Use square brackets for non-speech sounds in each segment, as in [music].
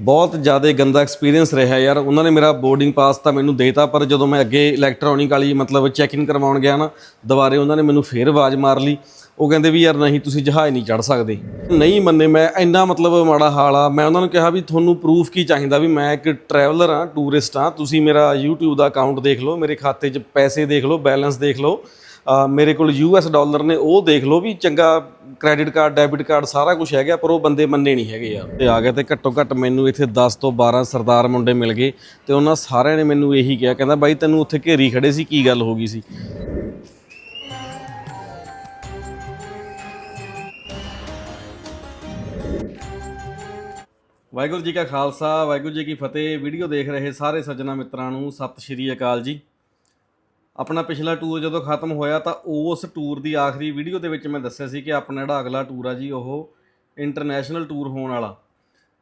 ਬਹੁਤ ਜ਼ਿਆਦਾ ਗੰਦਾ ਐਕਸਪੀਰੀਅੰਸ ਰਿਹਾ ਯਾਰ। ਉਹਨਾਂ ਨੇ ਮੇਰਾ ਬੋਰਡਿੰਗ ਪਾਸ ਤਾਂ ਮੈਨੂੰ ਦੇਤਾ, ਪਰ ਜਦੋਂ ਮੈਂ ਅੱਗੇ ਇਲੈਕਟ੍ਰੋਨਿਕ ਵਾਲੀ ਮਤਲਬ ਚੈੱਕ ਇਨ ਕਰਵਾਉਣ ਗਿਆ ਨਾ, ਦੁਬਾਰੇ ਉਹਨਾਂ ਨੇ ਮੈਨੂੰ ਫੇਰ ਆਵਾਜ਼ ਮਾਰ ਲਈ। ਉਹ ਕਹਿੰਦੇ ਵੀ ਯਾਰ ਨਹੀਂ, ਤੁਸੀਂ ਜਹਾਜ਼ ਨਹੀਂ ਚੜ ਸਕਦੇ। ਨਹੀਂ ਮੰਨੇ ਮੈਂ, ਇੰਨਾ ਮਤਲਬ ਮਾੜਾ ਹਾਲ ਆ। ਮੈਂ ਉਹਨਾਂ ਨੂੰ ਕਿਹਾ ਵੀ ਤੁਹਾਨੂੰ ਪ੍ਰੂਫ ਕੀ ਚਾਹੀਦਾ ਵੀ ਮੈਂ ਇੱਕ ਟਰੈਵਲਰ ਆ ਟੂਰਿਸਟ ਆ। ਤੁਸੀਂ ਮੇਰਾ YouTube ਦਾ ਅਕਾਊਂਟ ਦੇਖ ਲਓ, ਮੇਰੇ ਖਾਤੇ 'ਚ ਪੈਸੇ ਦੇਖ ਲਓ ਬੈਲੈਂਸ ਦੇਖ ਲਓ। ਮੇਰੇ ਕੋਲ ਯੂਐਸ ਡਾਲਰ ਨੇ, ਉਹ ਦੇਖ ਲਓ ਵੀ ਚੰਗਾ ਕ੍ਰੈਡਿਟ ਕਾਰਡ ਡੈਬਿਟ ਕਾਰਡ ਸਾਰਾ ਕੁਝ ਹੈਗਾ, ਪਰ ਉਹ ਬੰਦੇ ਮੰਨੇ ਨਹੀਂ ਹੈਗੇ ਯਾਰ। ਤੇ ਆ ਗਿਆ ਤੇ ਘੱਟੋ ਘੱਟ ਮੈਨੂੰ ਇੱਥੇ 10 ਤੋਂ 12 ਸਰਦਾਰ ਮੁੰਡੇ ਮਿਲ ਗਏ ਤੇ ਉਹਨਾਂ ਸਾਰਿਆਂ ਨੇ ਮੈਨੂੰ ਇਹੀ ਕਿਹਾ, ਕਹਿੰਦਾ ਬਾਈ ਤੈਨੂੰ ਉੱਥੇ ਘੇਰੀ ਖੜੇ ਸੀ, ਕੀ ਗੱਲ ਹੋ ਗਈ ਸੀ? ਵਾਹਿਗੁਰੂ ਜੀ ਕਾ ਖਾਲਸਾ, ਵਾਹਿਗੁਰੂ ਜੀ ਕੀ ਫਤਿਹ। ਵੀਡੀਓ ਦੇਖ ਰਹੇ ਸਾਰੇ ਸੱਜਣਾ ਮਿੱਤਰਾਂ ਨੂੰ, ਸਤਿ ਸ਼੍ਰੀ ਅਕਾਲ ਜੀ। ਆਪਣਾ ਪਿਛਲਾ ਟੂਰ ਜਦੋਂ ਖਤਮ ਹੋਇਆ ਤਾਂ ਉਸ ਟੂਰ ਦੀ ਆਖਰੀ ਵੀਡੀਓ ਦੇ ਵਿੱਚ ਮੈਂ ਦੱਸਿਆ ਸੀ ਕਿ ਆਪਣਾ ਜਿਹੜਾ ਅਗਲਾ ਟੂਰ ਆ ਜੀ, ਉਹ ਇੰਟਰਨੈਸ਼ਨਲ ਟੂਰ ਹੋਣ ਵਾਲਾ।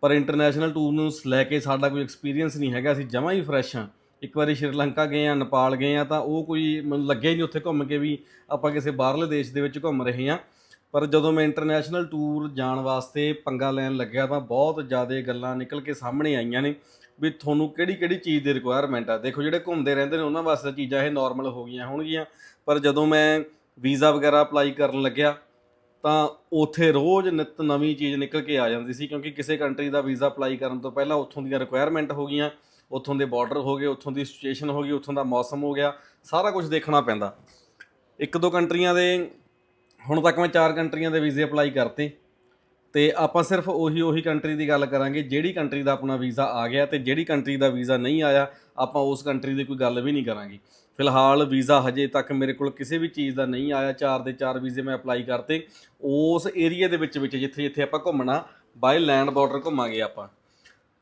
ਪਰ ਇੰਟਰਨੈਸ਼ਨਲ ਟੂਰ ਨੂੰ ਲੈ ਕੇ ਸਾਡਾ ਕੋਈ ਐਕਸਪੀਰੀਅੰਸ ਨਹੀਂ ਹੈਗਾ, ਅਸੀਂ ਜਮਾਂ ਹੀ ਫਰੈਸ਼ ਹਾਂ। ਇੱਕ ਵਾਰੀ ਸ਼੍ਰੀਲੰਕਾ ਗਏ ਆ ਨੇਪਾਲ ਗਏ ਆ ਤਾਂ ਉਹ ਕੋਈ ਮੈਨੂੰ ਲੱਗਿਆ ਹੀ ਨਹੀਂ ਉੱਥੇ ਘੁੰਮ ਕੇ ਵੀ ਆਪਾਂ ਕਿਸੇ ਬਾਹਰਲੇ ਦੇਸ਼ ਦੇ ਵਿੱਚ ਘੁੰਮ ਰਹੇ ਹਾਂ। ਪਰ ਜਦੋਂ ਮੈਂ ਇੰਟਰਨੈਸ਼ਨਲ ਟੂਰ ਜਾਣ ਵਾਸਤੇ ਪੰਗਾ ਲੈਣ ਲੱਗਿਆ ਤਾਂ ਬਹੁਤ ਜ਼ਿਆਦਾ ਗੱਲਾਂ ਨਿਕਲ ਕੇ ਸਾਹਮਣੇ ਆਈਆਂ ਨੇ। ਵੀ ਤੁਹਾਨੂੰ ਕਿਹੜੀ ਕਿਹੜੀ ਚੀਜ਼ ਦੀ ਰਿਕੁਆਇਰਮੈਂਟ ਆ? ਦੇਖੋ ਜਿਹੜੇ ਘੁੰਮਦੇ ਰਹਿੰਦੇ ਨੇ, ਉਹਨਾਂ ਵਾਸਤੇ ਚੀਜ਼ਾਂ ਇਹ ਨਾਰਮਲ ਹੋ ਗਈਆਂ ਹੋਣਗੀਆਂ। ਪਰ ਜਦੋਂ ਮੈਂ ਵੀਜ਼ਾ ਵਗੈਰਾ ਅਪਲਾਈ ਕਰਨ ਲੱਗਿਆ, ਤਾਂ ਉਥੇ ਰੋਜ਼ ਨਿਤ ਨਵੀਂ ਚੀਜ਼ ਨਿਕਲ ਕੇ ਆ ਜਾਂਦੀ ਸੀ, ਕਿਉਂਕਿ ਕਿਸੇ ਕੰਟਰੀ ਦਾ ਵੀਜ਼ਾ ਅਪਲਾਈ ਕਰਨ ਤੋਂ ਪਹਿਲਾਂ ਉੱਥੋਂ ਦੀਆਂ ਰਿਕੁਆਇਰਮੈਂਟ ਹੋ ਗਈਆਂ। ਉੱਥੋਂ ਦੇ ਬਾਰਡਰ ਹੋ ਗਏ, ਉੱਥੋਂ ਦੀ ਸਿਚੁਏਸ਼ਨ ਹੋ ਗਈ, ਉੱਥੋਂ ਦਾ ਮੌਸਮ ਹੋ ਗਿਆ, ਸਾਰਾ ਕੁਝ ਦੇਖਣਾ ਪੈਂਦਾ। ਇੱਕ ਦੋ ਕੰਟਰੀਆਂ ਦੇ, ਹੁਣ ਤੱਕ ਮੈਂ ਚਾਰ ਕੰਟਰੀਆਂ ਦੇ ਵੀਜ਼ੇ ਅਪਲਾਈ ਕਰਤੇ। ਤੇ ਆਪਾਂ ਸਿਰਫ ਉਹੀ ਉਹੀ ਕੰਟਰੀ ਦੀ ਗੱਲ ਕਰਾਂਗੇ, ਜਿਹੜੀ ਕੰਟਰੀ ਦਾ ਆਪਣਾ ਵੀਜ਼ਾ ਆ ਗਿਆ ਤੇ ਜਿਹੜੀ ਕੰਟਰੀ ਦਾ ਵੀਜ਼ਾ ਨਹੀਂ ਆਇਆ, ਆਪਾਂ ਉਸ ਕੰਟਰੀ ਦੀ ਕੋਈ ਗੱਲ ਵੀ ਨਹੀਂ ਕਰਾਂਗੇ। ਫਿਲਹਾਲ ਵੀਜ਼ਾ ਹਜੇ ਤੱਕ ਮੇਰੇ ਕੋਲ ਕਿਸੇ ਵੀ ਚੀਜ਼ ਦਾ ਨਹੀਂ ਆਇਆ, ਚਾਰ ਦੇ ਚਾਰ ਵੀਜ਼ੇ ਮੈਂ ਅਪਲਾਈ ਕਰਤੇ। ਉਸ ਏਰੀਆ ਦੇ ਵਿੱਚ ਵਿੱਚ ਜਿੱਥੇ ਜਿੱਥੇ ਆਪਾਂ ਘੁੰਮਣਾ ਬਾਈ ਲੈਂਡ ਬਾਰਡਰ ਘੁੰਮਾਂਗੇ ਆਪਾਂ।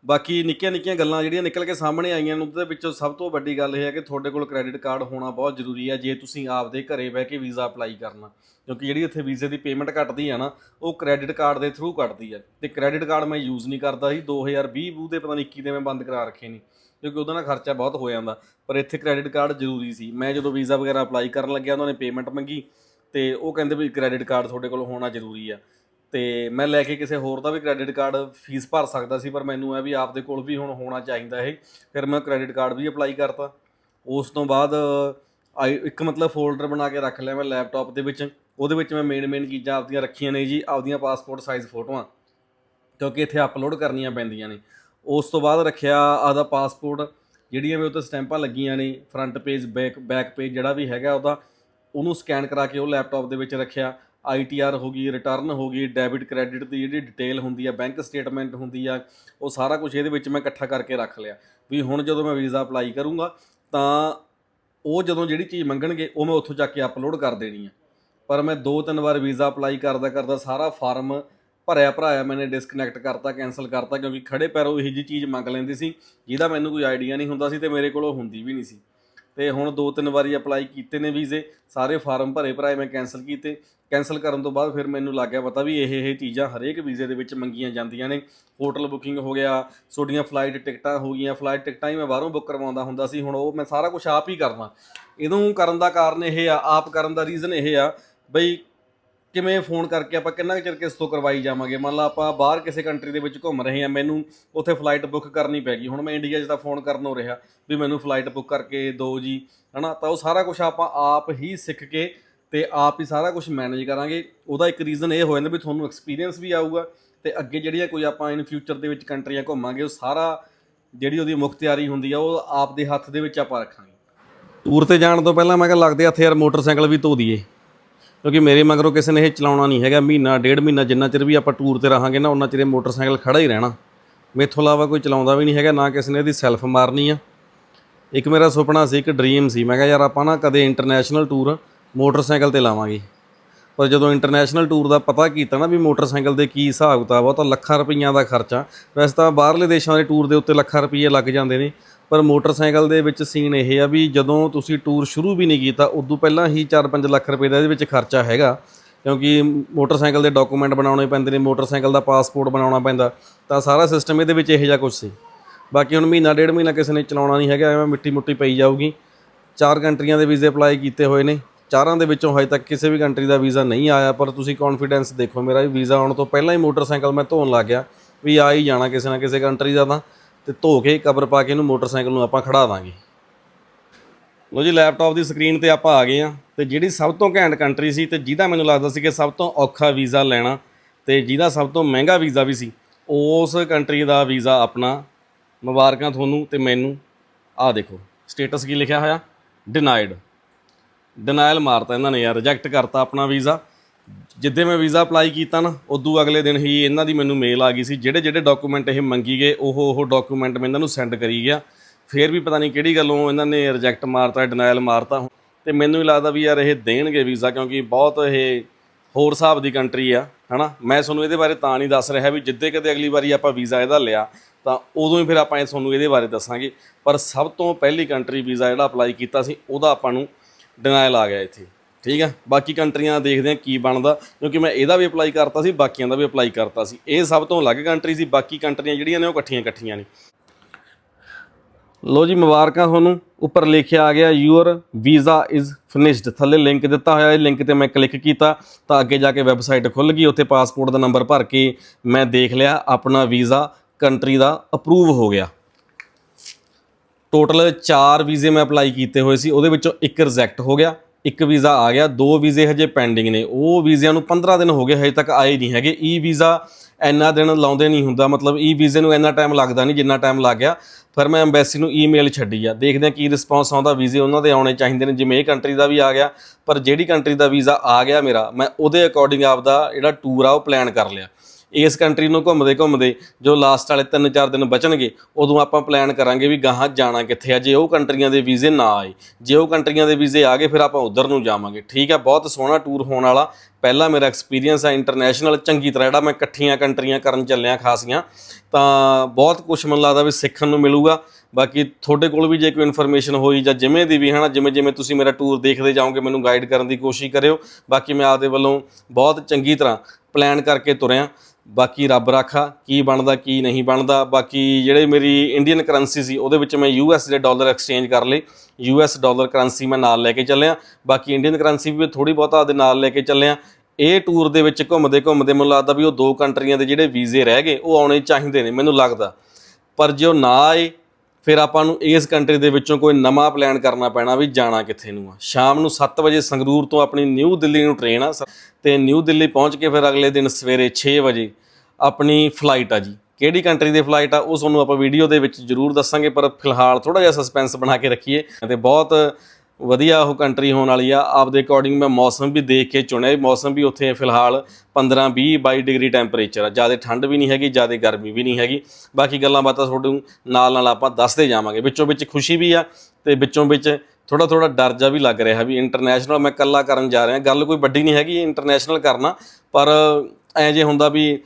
ਬਾਕੀ ਨਿੱਕੀਆਂ ਨਿੱਕੀਆਂ ਗੱਲਾਂ ਜਿਹੜੀਆਂ ਨਿਕਲ ਕੇ ਸਾਹਮਣੇ ਆਈਆਂ ਨੇ, ਉਹਦੇ ਵਿੱਚੋਂ ਸਭ ਤੋਂ ਵੱਡੀ ਗੱਲ ਇਹ ਹੈ ਕਿ ਤੁਹਾਡੇ ਕੋਲ ਕ੍ਰੈਡਿਟ ਕਾਰਡ ਹੋਣਾ ਬਹੁਤ ਜ਼ਰੂਰੀ ਹੈ, ਜੇ ਤੁਸੀਂ ਆਪਦੇ ਘਰੇ ਬਹਿ ਕੇ ਵੀਜ਼ਾ ਅਪਲਾਈ ਕਰਨਾ। ਕਿਉਂਕਿ ਜਿਹੜੀ ਇੱਥੇ ਵੀਜ਼ੇ ਦੀ ਪੇਮੈਂਟ ਕੱਟਦੀ ਆ ਨਾ, ਉਹ ਕ੍ਰੈਡਿਟ ਕਾਰਡ ਦੇ ਥਰੂ ਕੱਟਦੀ ਆ। ਤੇ ਕ੍ਰੈਡਿਟ ਕਾਰਡ ਮੈਂ ਯੂਜ਼ ਨਹੀਂ ਕਰਦਾ ਸੀ 2020 ਬੂ ਦੇ ਪਤਾ ਨਹੀਂ 21 ਦੇ ਮੈਂ ਬੰਦ ਕਰਾ ਰੱਖੇ ਨੇ, ਕਿਉਂਕਿ ਉਹਦਾ ਨਾਲ ਖਰਚਾ ਬਹੁਤ ਹੋ ਜਾਂਦਾ। ਪਰ ਇੱਥੇ ਕ੍ਰੈਡਿਟ ਕਾਰਡ ਜ਼ਰੂਰੀ ਸੀ। ਮੈਂ ਜਦੋਂ ਵੀਜ਼ਾ ਵਗੈਰਾ ਅਪਲਾਈ ਕਰਨ ਲੱਗਿਆ, ਉਹਨਾਂ ਨੇ ਪੇਮੈਂਟ ਮੰਗੀ, ਤੇ ਉਹ ਕਹਿੰਦੇ ਵੀ ਕ੍ਰੈਡਿਟ ਕਾਰਡ ਤੁਹਾਡੇ ਕੋਲ ਹੋਣਾ ਜ਼ਰੂਰੀ ਆ। ਤੇ ਮੈਂ ਲੈ ਕੇ ਕਿਸੇ ਹੋਰ ਦਾ ਵੀ ਕ੍ਰੈਡਿਟ ਕਾਰਡ ਫੀਸ ਭਰ ਸਕਦਾ ਸੀ, ਪਰ ਮੈਨੂੰ ਇਹ ਵੀ ਆਪਦੇ ਕੋਲ ਵੀ ਹੁਣ ਹੋਣਾ ਚਾਹੀਦਾ ਇਹ। ਫਿਰ ਮੈਂ ਕ੍ਰੈਡਿਟ ਕਾਰਡ ਵੀ ਅਪਲਾਈ ਕਰਤਾ। ਉਸ ਤੋਂ ਬਾਅਦ ਆਈ- ਇੱਕ ਮਤਲਬ ਫੋਲਡਰ ਬਣਾ ਕੇ ਰੱਖ ਲਿਆ ਮੈਂ ਲੈਪਟਾਪ ਦੇ ਵਿੱਚ। ਉਹਦੇ ਵਿੱਚ ਮੈਂ ਮੇਨ ਮੇਨ ਚੀਜ਼ਾਂ ਆਪਦੀਆਂ ਰੱਖੀਆਂ ਨੇ ਜੀ, ਆਪਦੀਆਂ ਪਾਸਪੋਰਟ ਸਾਈਜ਼ ਫੋਟੋਆਂ। ਕਿਉਂਕਿ ਇੱਥੇ ਅਪਲੋਡ ਕਰਨੀਆਂ ਪੈਂਦੀਆਂ ਨੇ। ਉਸ ਤੋਂ ਬਾਅਦ ਰੱਖਿਆ ਆਦਾ ਪਾਸਪੋਰਟ ਜਿਹੜੀਆਂ ਵੀ ਉੱਤੇ ਸਟੈਂਪਾਂ ਲੱਗੀਆਂ ਨੇ front page back back page ਜਿਹੜਾ ਵੀ ਹੈਗਾ ਉਹਦਾ, ਉਹਨੂੰ ਸਕੈਨ ਕਰਾ ਕੇ ਉਹ ਲੈਪਟਾਪ ਦੇ ਵਿੱਚ ਰੱਖਿਆ। ਆਈਟੀਆਰ ਹੋ ਗਈ ਰਿਟਰਨ ਹੋ ਗਈ ਡੈਬਿਟ ਕ੍ਰੈਡਿਟ ਦੀ ਜਿਹੜੀ ਡਿਟੇਲ ਹੁੰਦੀ ਆ ਬੈਂਕ ਸਟੇਟਮੈਂਟ ਹੁੰਦੀ ਆ, ਉਹ ਸਾਰਾ ਕੁਝ ਇਹਦੇ ਵਿੱਚ ਮੈਂ ਇਕੱਠਾ ਕਰਕੇ ਰੱਖ ਲਿਆ। ਵੀ ਹੁਣ ਜਦੋਂ ਮੈਂ ਵੀਜ਼ਾ ਅਪਲਾਈ ਕਰੂੰਗਾ, ਤਾਂ ਉਹ ਜਦੋਂ ਜਿਹੜੀ ਚੀਜ਼ ਮੰਗਣਗੇ, ਉਹ ਮੈਂ ਉੱਥੋਂ ਚੱਕ ਕੇ ਅਪਲੋਡ ਕਰ ਦੇਣੀ ਆ। ਪਰ ਮੈਂ ਦੋ ਤਿੰਨ ਵਾਰ ਵੀਜ਼ਾ ਅਪਲਾਈ ਕਰਦਾ ਕਰਦਾ ਸਾਰਾ ਫਾਰਮ ਭਰਿਆ ਭਰਾਇਆ ਮੈਨੇ ਡਿਸਕਨੈਕਟ ਕਰਤਾ ਕੈਨਸਲ ਕਰਤਾ, ਕਿਉਂਕਿ ਖੜੇ ਪੈਰੋਂ ਇਹੀ ਜੀ ਚੀਜ਼ ਮੰਗ ਲੈਂਦੀ ਸੀ, ਜਿਹਦਾ ਮੈਨੂੰ ਕੋਈ ਆਈਡੀਆ ਨਹੀਂ ਹੁੰਦਾ ਸੀ ਤੇ ਮੇਰੇ ਕੋਲ ਉਹ ਹੁੰਦੀ ਵੀ ਨਹੀਂ ਸੀ। ਤੇ ਹੁਣ ਦੋ ਤਿੰਨ ਵਾਰੀ ਅਪਲਾਈ ਕੀਤੇ ਨੇ ਵੀਜ਼ੇ, ਸਾਰੇ ਫਾਰਮ ਭਰੇ ਭਰਾਏ ਮੈਂ ਕੈਨਸਲ ਕੀਤੇ। ਕੈਨਸਲ ਕਰਨ ਤੋਂ ਬਾਅਦ ਫਿਰ ਮੈਨੂੰ ਲੱਗ ਗਿਆ ਪਤਾ ਵੀ ਇਹ ਇਹ ਚੀਜ਼ਾਂ ਹਰੇਕ ਵੀਜ਼ੇ ਦੇ ਵਿੱਚ ਮੰਗੀਆਂ ਜਾਂਦੀਆਂ ਨੇ। ਹੋਟਲ ਬੁਕਿੰਗ ਹੋ ਗਿਆ, ਤੁਹਾਡੀਆਂ ਫਲਾਈਟ ਟਿਕਟਾਂ ਹੋ ਗਈਆਂ ਫਲਾਈਟ ਟਿਕਟਾਂ ਹੀ ਮੈਂ ਬਾਹਰੋਂ ਬੁੱਕ ਕਰਵਾਉਂਦਾ ਹੁੰਦਾ ਸੀ, ਹੁਣ ਉਹ ਮੈਂ ਸਾਰਾ ਕੁਝ ਆਪ ਹੀ ਕਰਨਾ। ਇਹਨੂੰ ਕਰਨ ਦਾ ਕਾਰਨ ਇਹ ਆ, ਆਪ ਕਰਨ ਦਾ ਰੀਜ਼ਨ ਇਹ ਆ, ਬਈ ਕਿਵੇਂ ਫੋਨ ਕਰਕੇ ਆਪਾਂ ਕਿੰਨਾ ਕੁ ਚਿਰ ਕਿਸ ਤੋਂ ਕਰਵਾਈ ਜਾਵਾਂਗੇ? ਮੰਨ ਲਾ ਆਪਾਂ ਬਾਹਰ ਕਿਸੇ ਕੰਟਰੀ ਦੇ ਵਿੱਚ ਘੁੰਮ ਰਹੇ ਆ ਮੈਨੂੰ ਉੱਥੇ ਫਲਾਈਟ ਬੁੱਕ ਕਰਨੀ ਪੈ ਗਈ। ਹੁਣ ਮੈਂ ਇੰਡੀਆ 'ਚ ਤਾਂ ਫੋਨ ਕਰਨ ਹੋ ਰਿਹਾ ਵੀ ਮੈਨੂੰ ਫਲਾਈਟ ਬੁੱਕ ਕਰਕੇ ਦਿਓ ਜੀ, ਹਨਾ? ਤਾਂ ਉਹ ਸਾਰਾ ਕੁਝ ਆਪਾਂ ਆਪ ਹੀ ਸਿੱਖ ਕੇ ਤੇ ਆਪ ਹੀ ਸਾਰਾ ਕੁਝ ਮੈਨੇਜ ਕਰਾਂਗੇ। ਉਹਦਾ ਇੱਕ ਰੀਜ਼ਨ ਇਹ ਹੋ ਜਾਂਦਾ ਵੀ ਤੁਹਾਨੂੰ ਐਕਸਪੀਰੀਅੰਸ ਵੀ ਆਊਗਾ ਤੇ ਅੱਗੇ ਜਿਹੜੀਆਂ ਕੋਈ ਆਪਾਂ ਇਨ ਫਿਊਚਰ ਦੇ ਵਿੱਚ ਕੰਟਰੀਆਂ ਘੁੰਮਾਂਗੇ, ਉਹ ਸਾਰਾ ਜਿਹੜੀ ਉਹਦੀ ਮੁਖਤਿਆਰੀ ਹੁੰਦੀ ਆ, ਉਹ ਆਪ ਦੇ ਹੱਥ ਦੇ ਵਿੱਚ ਆਪਾਂ ਰੱਖਾਂਗੇ। ਟੂਰ ਤੇ ਜਾਣ ਤੋਂ ਪਹਿਲਾਂ ਮੈਂ ਕਿਹਾ ਲੱਗਦੇ ਹੱਥ ਯਾਰ ਮੋਟਰਸਾਈਕਲ ਵੀ ਧੋ ਦਈਏ। ਕਿਉਂਕਿ ਮੇਰੇ ਮਗਰੋਂ ਕਿਸੇ ਨੇ ਇਹ ਚਲਾਉਣਾ ਨਹੀਂ ਹੈਗਾ, ਮਹੀਨਾ, ਡੇਢ ਮਹੀਨਾ ਜਿੰਨਾ ਚਿਰ ਵੀ ਆਪਾਂ ਟੂਰ ਤੇ ਰਹਾਂਗੇ ਨਾ ਉਹਨਾਂ ਚਿਰ ਇਹ ਮੋਟਰਸਾਈਕਲ ਖੜਾ ਹੀ ਰਹਿਣਾ। ਮੇਥੋਂ ਇਲਾਵਾ ਕੋਈ ਚਲਾਉਂਦਾ ਵੀ ਨਹੀਂ ਹੈਗਾ, ਨਾ ਕਿਸੇ ਨੇ ਇਹਦੀ ਸੈਲਫ ਮਾਰਨੀ ਆ। ਇੱਕ ਮੇਰਾ ਸੁਪਨਾ ਸੀ, ਇੱਕ ਡ੍ਰੀਮ ਸੀ। ਮੈਂ ਕਿਹਾ, ਯਾਰ, ਆਪਾਂ ਨਾ ਕਦੇ ਇੰਟਰਨੈਸ਼ਨਲ ਟੂਰ ਮੋਟਰਸਾਈਕਲ ਤੇ ਲਾਵਾਂਗੇ। ਪਰ ਜਦੋਂ ਇੰਟਰਨੈਸ਼ਨਲ ਟੂਰ ਦਾ ਪਤਾ ਕੀਤਾ ਨਾ ਵੀ ਮੋਟਰਸਾਈਕਲ ਦੇ ਕੀ ਹਿਸਾਬ ਕਿਤਾਬ ਆ, ਉਹ ਤਾਂ ਲੱਖਾਂ ਰੁਪਈਆਂ ਦਾ ਖਰਚਾ। ਵੈਸੇ ਤਾਂ ਬਾਹਰਲੇ ਦੇਸ਼ਾਂ ਦੇ ਟੂਰ ਦੇ ਉੱਤੇ ਲੱਖਾਂ ਰੁਪਈਏ ਲੱਗ ਜਾਂਦੇ ਨੇ। ਪਰ ਮੋਟਰਸਾਈਕਲ ਦੇ ਵਿੱਚ ਸੀਨ ਇਹ ਆ ਵੀ ਜਦੋਂ ਤੁਸੀਂ ਟੂਰ ਸ਼ੁਰੂ ਵੀ ਨਹੀਂ ਕੀਤਾ, ਉਦੋਂ ਪਹਿਲਾਂ ਹੀ 4-5 ਲੱਖ ਰੁਪਏ ਦਾ ਇਹਦੇ ਵਿੱਚ ਖਰਚਾ ਹੈਗਾ। ਕਿਉਂਕਿ ਮੋਟਰਸਾਈਕਲ ਦੇ ਡਾਕੂਮੈਂਟ ਬਣਾਉਣੇ ਪੈਂਦੇ ਨੇ, ਮੋਟਰਸਾਈਕਲ ਦਾ ਪਾਸਪੋਰਟ ਬਣਾਉਣਾ ਪੈਂਦਾ, ਤਾਂ ਸਾਰਾ ਸਿਸਟਮ ਇਹਦੇ ਵਿੱਚ ਇਹੋ ਜਿਹਾ ਕੁਝ ਸੀ। ਬਾਕੀ ਹੁਣ ਮਹੀਨਾ, ਡੇਢ ਮਹੀਨਾ ਕਿਸੇ ਨੇ ਚਲਾਉਣਾ ਨਹੀਂ ਹੈਗਾ, ਐਵੇਂ ਮਿੱਟੀ ਮੁੱਟੀ ਪਈ ਜਾਊਗੀ। ਚਾਰ ਕੰਟਰੀਆਂ ਦੇ ਵੀਜ਼ੇ ਅਪਲਾਈ ਕੀਤੇ ਹੋਏ ਨੇ। ਚਾਰਾਂ ਦੇ ਵਿੱਚੋਂ ਹਜੇ ਤੱਕ ਕਿਸੇ ਵੀ ਕੰਟਰੀ ਦਾ ਵੀਜ਼ਾ ਨਹੀਂ ਆਇਆ, ਪਰ ਤੁਸੀਂ ਕੌਨਫੀਡੈਂਸ ਦੇਖੋ ਮੇਰਾ ਵੀ ਵੀਜ਼ਾ ਆਉਣ ਤੋਂ ਪਹਿਲਾਂ ਹੀ ਮੋਟਰਸਾਈਕਲ ਮੈਂ ਧੋਣ ਲੱਗ ਗਿਆ, ਵੀ ਆ ਹੀ ਜਾਣਾ ਕਿਸੇ ਨਾ ਕਿਸੇ ਕੰਟਰੀ ਦਾ ਤਾਂ। ਤੇ ਧੋ ਕੇ ਕਵਰ ਪਾ ਕੇ ਇਹਨੂੰ ਮੋਟਰਸਾਈਕਲ ਨੂੰ ਆਪਾਂ ਖੜਾ ਦਾਂਗੇ। ਲੋ ਜੀ ਲੈਪਟਾਪ ਦੀ ਸਕਰੀਨ ਤੇ ਆਪਾਂ ਆ ਗਏ ਆ ਤੇ ਜਿਹੜੀ ਸਭ ਤੋਂ ਘੈਂਟ ਕੰਟਰੀ ਸੀ ਤੇ ਜਿਹਦਾ ਮੈਨੂੰ ਲੱਗਦਾ ਸੀ ਕਿ ਸਭ ਤੋਂ ਔਖਾ ਵੀਜ਼ਾ ਲੈਣਾ ਤੇ ਜਿਹਦਾ ਸਭ ਤੋਂ ਮਹਿੰਗਾ ਵੀਜ਼ਾ ਵੀ ਸੀ, ਉਸ ਕੰਟਰੀ ਦਾ ਵੀਜ਼ਾ ਆਪਣਾ ਮੁਬਾਰਕਾਂ ਤੁਹਾਨੂੰ ਤੇ ਮੈਨੂੰ। ਆ ਦੇਖੋ ਸਟੇਟਸ ਕੀ ਲਿਖਿਆ ਹੋਇਆ? ਡਿਨਾਈਡ ਡਿਨਾਇਲ ਮਾਰਤਾ ਇਹਨਾਂ ਨੇ ਯਾਰ ਰਿਜੈਕਟ ਕਰਤਾ ਆਪਣਾ ਵੀਜ਼ਾ। ਜਿੱਦੇ ਮੈਂ ਵੀਜ਼ਾ ਅਪਲਾਈ ਕੀਤਾ ਨਾ, ਉਦੋਂ ਅਗਲੇ ਦਿਨ ਹੀ ਇਹਨਾਂ ਦੀ ਮੈਨੂੰ ਮੇਲ ਆ ਗਈ ਸੀ। ਜਿਹੜੇ ਜਿਹੜੇ ਡਾਕੂਮੈਂਟ ਇਹ ਮੰਗੀ ਗਏ, ਉਹ ਉਹ ਡਾਕੂਮੈਂਟ ਮੈਂ ਇਹਨਾਂ ਨੂੰ ਸੈਂਡ ਕਰੀ ਗਿਆ। ਫੇਰ ਵੀ ਪਤਾ ਨਹੀਂ ਕਿਹੜੀ ਗੱਲੋਂ ਇਹਨਾਂ ਨੇ ਰਿਜੈਕਟ ਮਾਰਤਾ ਡਿਨਾਇਲ ਮਾਰਤਾ। ਤੇ ਮੈਨੂੰ ਹੀ ਲੱਗਦਾ ਵੀ ਯਾਰ ਇਹ ਦੇਣਗੇ ਵੀਜ਼ਾ, ਕਿਉਂਕਿ ਬਹੁਤ ਇਹ ਹੋਰ ਹਿਸਾਬ ਦੀ ਕੰਟਰੀ ਆ, ਹਨਾ? ਮੈਂ ਤੁਹਾਨੂੰ ਇਹਦੇ ਬਾਰੇ ਤਾਂ ਨਹੀਂ ਦੱਸ ਰਿਹਾ ਵੀ ਜਿੱਦੇ ਕਦੇ ਅਗਲੀ ਵਾਰੀ ਆਪਾਂ ਵੀਜ਼ਾ ਇਹਦਾ ਲਿਆ, ਤਾਂ ਉਦੋਂ ਹੀ ਫਿਰ ਆਪਾਂ ਇਹ ਤੁਹਾਨੂੰ ਇਹਦੇ ਬਾਰੇ ਦੱਸਾਂਗੇ। ਪਰ ਸਭ ਤੋਂ ਪਹਿਲੀ ਕੰਟਰੀ ਵੀਜ਼ਾ ਜਿਹੜਾ ਅਪਲਾਈ ਕੀਤਾ ਸੀ, ਉਹਦਾ ਆਪਾਂ ਨੂੰ ਡਿਨਾਇਲ ਆ ਗਿਆ ਇੱਥੇ। ਠੀਕ ਆ? ਬਾਕੀ ਕੰਟਰੀਆਂ ਦੇਖਦੇ ਆ ਕੀ ਬਣਦਾ, ਕਿਉਂਕਿ ਮੈਂ ਇਹਦਾ ਵੀ ਅਪਲਾਈ ਕਰਤਾ ਸੀ, ਬਾਕੀਆਂ ਦਾ ਵੀ ਅਪਲਾਈ ਕਰਤਾ ਸੀ। ਇਹ ਸਭ ਤੋਂ ਅਲੱਗ ਕੰਟਰੀ ਸੀ, ਬਾਕੀ ਕੰਟਰੀਆਂ ਜਿਹੜੀਆਂ ਨੇ ਉਹ ਇਕੱਠੀਆਂ ਇਕੱਠੀਆਂ ਨੇ। ਲੋ ਜੀ, ਮੁਬਾਰਕਾਂ ਤੁਹਾਨੂੰ। ਉੱਪਰ ਲਿਖਿਆ ਆ ਗਿਆ ਯੂਅਰ ਵੀਜ਼ਾ ਇਜ਼ ਫਿਨਿਸ਼ਡ ਥੱਲੇ ਲਿੰਕ ਦਿੱਤਾ ਹੋਇਆ ਹੈ ਲਿੰਕ ਤੇ ਮੈਂ ਕਲਿੱਕ ਕੀਤਾ ਤਾਂ ਅੱਗੇ ਜਾ ਕੇ ਵੈਬਸਾਈਟ ਖੁੱਲ ਗਈ। ਉੱਥੇ ਪਾਸਪੋਰਟ ਦਾ ਨੰਬਰ ਭਰ ਕੇ ਮੈਂ ਦੇਖ ਲਿਆ, ਆਪਣਾ ਵੀਜ਼ਾ ਕੰਟਰੀ ਦਾ ਅਪਰੂਵ ਹੋ ਗਿਆ। ਟੋਟਲ 4 ਵੀਜ਼ੇ ਮੈਂ ਅਪਲਾਈ ਕੀਤੇ ਹੋਏ ਸੀ, ਉਹਦੇ ਵਿੱਚੋਂ ਇੱਕ ਰਿਜੈਕਟ ਹੋ ਗਿਆ। ਇੱਕ ਵੀਜ਼ਾ ਆ ਗਿਆ, ਦੋ ਵੀਜ਼ੇ ਹਜੇ ਪੈਂਡਿੰਗ ਨੇ। ਉਹ ਵੀਜ਼ਿਆਂ ਨੂੰ 15 ਦਿਨ ਹੋ ਗਏ, ਹਜੇ ਤੱਕ ਆਏ ਨਹੀਂ ਹੈਗੇ। ਈ ਵੀਜ਼ਾ ਇੰਨਾ ਦਿਨ ਲਾਉਂਦੇ ਨਹੀਂ ਹੁੰਦਾ, ਮਤਲਬ ਈ ਵੀਜ਼ੇ ਨੂੰ ਇੰਨਾ ਟਾਈਮ ਲੱਗਦਾ ਨਹੀਂ ਜਿੰਨਾ ਟਾਈਮ ਲੱਗ ਗਿਆ। ਫਿਰ ਮੈਂ ਐਮਬੈਸੀ ਨੂੰ ਈਮੇਲ ਛੱਡੀ ਆ। ਦੇਖਦੇ ਆ ਕੀ ਰਿਸਪੌਂਸ ਆਉਂਦਾ, ਵੀਜ਼ੇ ਉਹਨਾਂ ਦੇ ਆਉਣੇ ਚਾਹੀਦੇ ਨੇ। ਜਿਵੇਂ ਇਹ ਕੰਟਰੀ ਦਾ ਵੀ ਆ ਗਿਆ, ਪਰ ਜਿਹੜੀ ਕੰਟਰੀ ਦਾ ਵੀਜ਼ਾ ਆ ਗਿਆ ਮੇਰਾ, ਮੈਂ ਉਹਦੇ ਅਕੋਰਡਿੰਗ ਆਪਦਾ ਜਿਹੜਾ ਟੂਰ ਆ ਉਹ ਪਲਾਨ ਕਰ ਲਿਆ। ਇਸ ਕੰਟਰੀ ਨੂੰ ਘੁੰਮਦੇ ਘੁੰਮਦੇ ਜੋ ਲਾਸਟ ਵਾਲੇ 3-4 ਦਿਨ ਬਚਣਗੇ, ਉਦੋਂ ਆਪਾਂ ਪਲਾਨ ਕਰਾਂਗੇ ਵੀ ਗਾਹਾਂ ਜਾਣਾ ਕਿੱਥੇ ਆ। ਜੇ ਉਹ ਕੰਟਰੀਆਂ ਦੇ ਵੀਜ਼ੇ ਨਾ ਆਏ, ਜੇ ਉਹ ਕੰਟਰੀਆਂ ਦੇ ਵੀਜ਼ੇ ਆ ਗਏ, ਫਿਰ ਆਪਾਂ ਉਧਰ ਨੂੰ ਜਾਵਾਂਗੇ। ਠੀਕ ਆ, ਬਹੁਤ ਸੋਹਣਾ ਟੂਰ ਹੋਣ ਵਾਲਾ। ਪਹਿਲਾ ਮੇਰਾ ਐਕਸਪੀਰੀਅੰਸ ਆ ਇੰਟਰਨੈਸ਼ਨਲ ਚੰਗੀ ਤਰ੍ਹਾਂ ਜਿਹੜਾ ਮੈਂ ਇਕੱਠੀਆਂ ਕੰਟਰੀਆਂ ਕਰਨ ਚੱਲਿਆ ਖਾਸੀਆਂ, ਤਾਂ ਬਹੁਤ ਕੁਝ ਮੈਨੂੰ ਲੱਗਦਾ ਵੀ ਸਿੱਖਣ ਨੂੰ ਮਿਲੂਗਾ। ਬਾਕੀ ਤੁਹਾਡੇ ਕੋਲ ਵੀ ਜੇ ਕੋਈ ਇਨਫੋਰਮੇਸ਼ਨ ਹੋਈ ਜਾਂ ਜਿਵੇਂ ਦੀ ਵੀ, ਹਨਾ, ਜਿਵੇਂ ਜਿਵੇਂ ਤੁਸੀਂ ਮੇਰਾ ਟੂਰ ਦੇਖਦੇ ਜਾਓਗੇ, ਮੈਨੂੰ ਗਾਈਡ ਕਰਨ ਦੀ ਕੋਸ਼ਿਸ਼ ਕਰਿਓ। ਬਾਕੀ ਮੈਂ ਆਪਦੇ ਵੱਲੋਂ ਬਹੁਤ ਚੰਗੀ ਤਰ੍ਹਾਂ ਪਲਾਨ ਕਰਕੇ ਤੁਰਿਆ। ਬਾਕੀ ਰੱਬ ਰਾਖਾ, ਕੀ ਬਣਦਾ, ਕੀ ਨਹੀਂ ਬਣਦਾ। ਬਾਕੀ ਜਿਹੜੇ ਮੇਰੀ ਇੰਡੀਅਨ ਕਰੰਸੀ ਸੀ, ਉਹਦੇ ਵਿੱਚ ਮੈਂ ਯੂਐਸ ਦੇ ਡਾਲਰ ਐਕਸਚੇਂਜ ਕਰ ਲਈ ਯੂਐਸ ਡਾਲਰ ਕਰੰਸੀ ਮੈਂ ਨਾਲ ਲੈ ਕੇ ਚੱਲਿਆ। ਬਾਕੀ ਇੰਡੀਅਨ ਕਰੰਸੀ ਵੀ ਥੋੜੀ ਬਹੁਤਾ ਆਪਦੇ ਨਾਲ ਲੈ ਕੇ ਚੱਲਿਆ। ਇਹ ਟੂਰ ਦੇ ਵਿੱਚ ਘੁੰਮਦੇ ਘੁੰਮਦੇ ਮੈਨੂੰ ਲੱਗਦਾ ਵੀ ਉਹ ਦੋ ਕੰਟਰੀਆਂ ਦੇ ਜਿਹੜੇ ਵੀਜ਼ੇ ਰਹਿ ਗਏ, ਉਹ ਆਉਣੇ ਚਾਹੀਦੇ ਨੇ, ਮੈਨੂੰ ਲੱਗਦਾ। ਪਰ ਜੇ ਉਹ ਨਾ ਆਏ ਫਿਰ ਆਪਾਂ ਨੂੰ ਇਸ ਕੰਟਰੀ ਦੇ ਵਿੱਚੋਂ ਕੋਈ ਨਵਾਂ ਪਲਾਨ ਕਰਨਾ ਪੈਣਾ ਵੀ ਜਾਣਾ ਕਿੱਥੇ ਨੂੰ ਆ। ਸ਼ਾਮ ਨੂੰ 7 ਵਜੇ ਸੰਗਰੂਰ ਤੋਂ ਆਪਣੀ ਨਿਊ ਦਿੱਲੀ ਨੂੰ ਟ੍ਰੇਨ ਆ। ਸ- ਤੇ ਨਿਊ ਦਿੱਲੀ ਪਹੁੰਚ ਕੇ ਫਿਰ ਅਗਲੇ ਦਿਨ ਸਵੇਰੇ 6 ਵਜੇ ਆਪਣੀ ਫਲਾਈਟ ਆ ਜੀ। ਕਿਹੜੀ ਕੰਟਰੀ ਦੀ ਫਲਾਈਟ ਆ, ਉਹ ਤੁਹਾਨੂੰ ਆਪਾਂ ਵੀਡੀਓ ਦੇ ਵਿੱਚ ਜ਼ਰੂਰ ਦੱਸਾਂਗੇ, ਪਰ ਫਿਲਹਾਲ ਥੋੜਾ ਜਿਹਾ ਸਸਪੈਂਸ ਬਣਾ ਕੇ ਰੱਖੀਏ। ਤੇ ਬਹੁਤ ਵਧੀਆ ਉਹ ਕੰਟਰੀ ਹੋਣ ਵਾਲੀ ਆ। ਆਪਦੇ ਅਕੋਰਡਿੰਗ ਮੈਂ ਮੌਸਮ ਵੀ ਦੇਖ ਕੇ ਚੁਣਿਆ ਮੌਸਮ ਵੀ ਉੱਥੇ ਫਿਲਹਾਲ 15 20 22 ਡਿਗਰੀ ਟੈਂਪਰੇਚਰ ਆ। ਜ਼ਿਆਦਾ ਠੰਡ ਵੀ ਨਹੀਂ ਹੈਗੀ, ਜ਼ਿਆਦਾ ਗਰਮੀ ਵੀ ਨਹੀਂ ਹੈਗੀ। ਬਾਕੀ ਗੱਲਾਂ ਬਾਤਾਂ ਤੁਹਾਨੂੰ ਨਾਲ ਨਾਲ ਆਪਾਂ ਦੱਸਦੇ ਜਾਵਾਂਗੇ। ਵਿੱਚੋਂ ਵਿੱਚ ਖੁਸ਼ੀ ਵੀ ਆ ਤੇ ਵਿੱਚੋਂ ਵਿੱਚ ਥੋੜਾ ਥੋੜਾ ਡਰ ਜਾ ਵੀ ਲੱਗ ਰਿਹਾ ਵੀ ਇੰਟਰਨੈਸ਼ਨਲ ਮੈਂ ਇਕੱਲਾ ਕਰਨ ਜਾ ਰਿਹਾ। ਗੱਲ ਕੋਈ ਵੱਡੀ ਨਹੀਂ ਹੈਗੀ ਇੰਟਰਨੈਸ਼ਨਲ ਕਰਨਾ। ਪਰ ਐ ਜੇ ਹੁੰਦਾ ਵੀ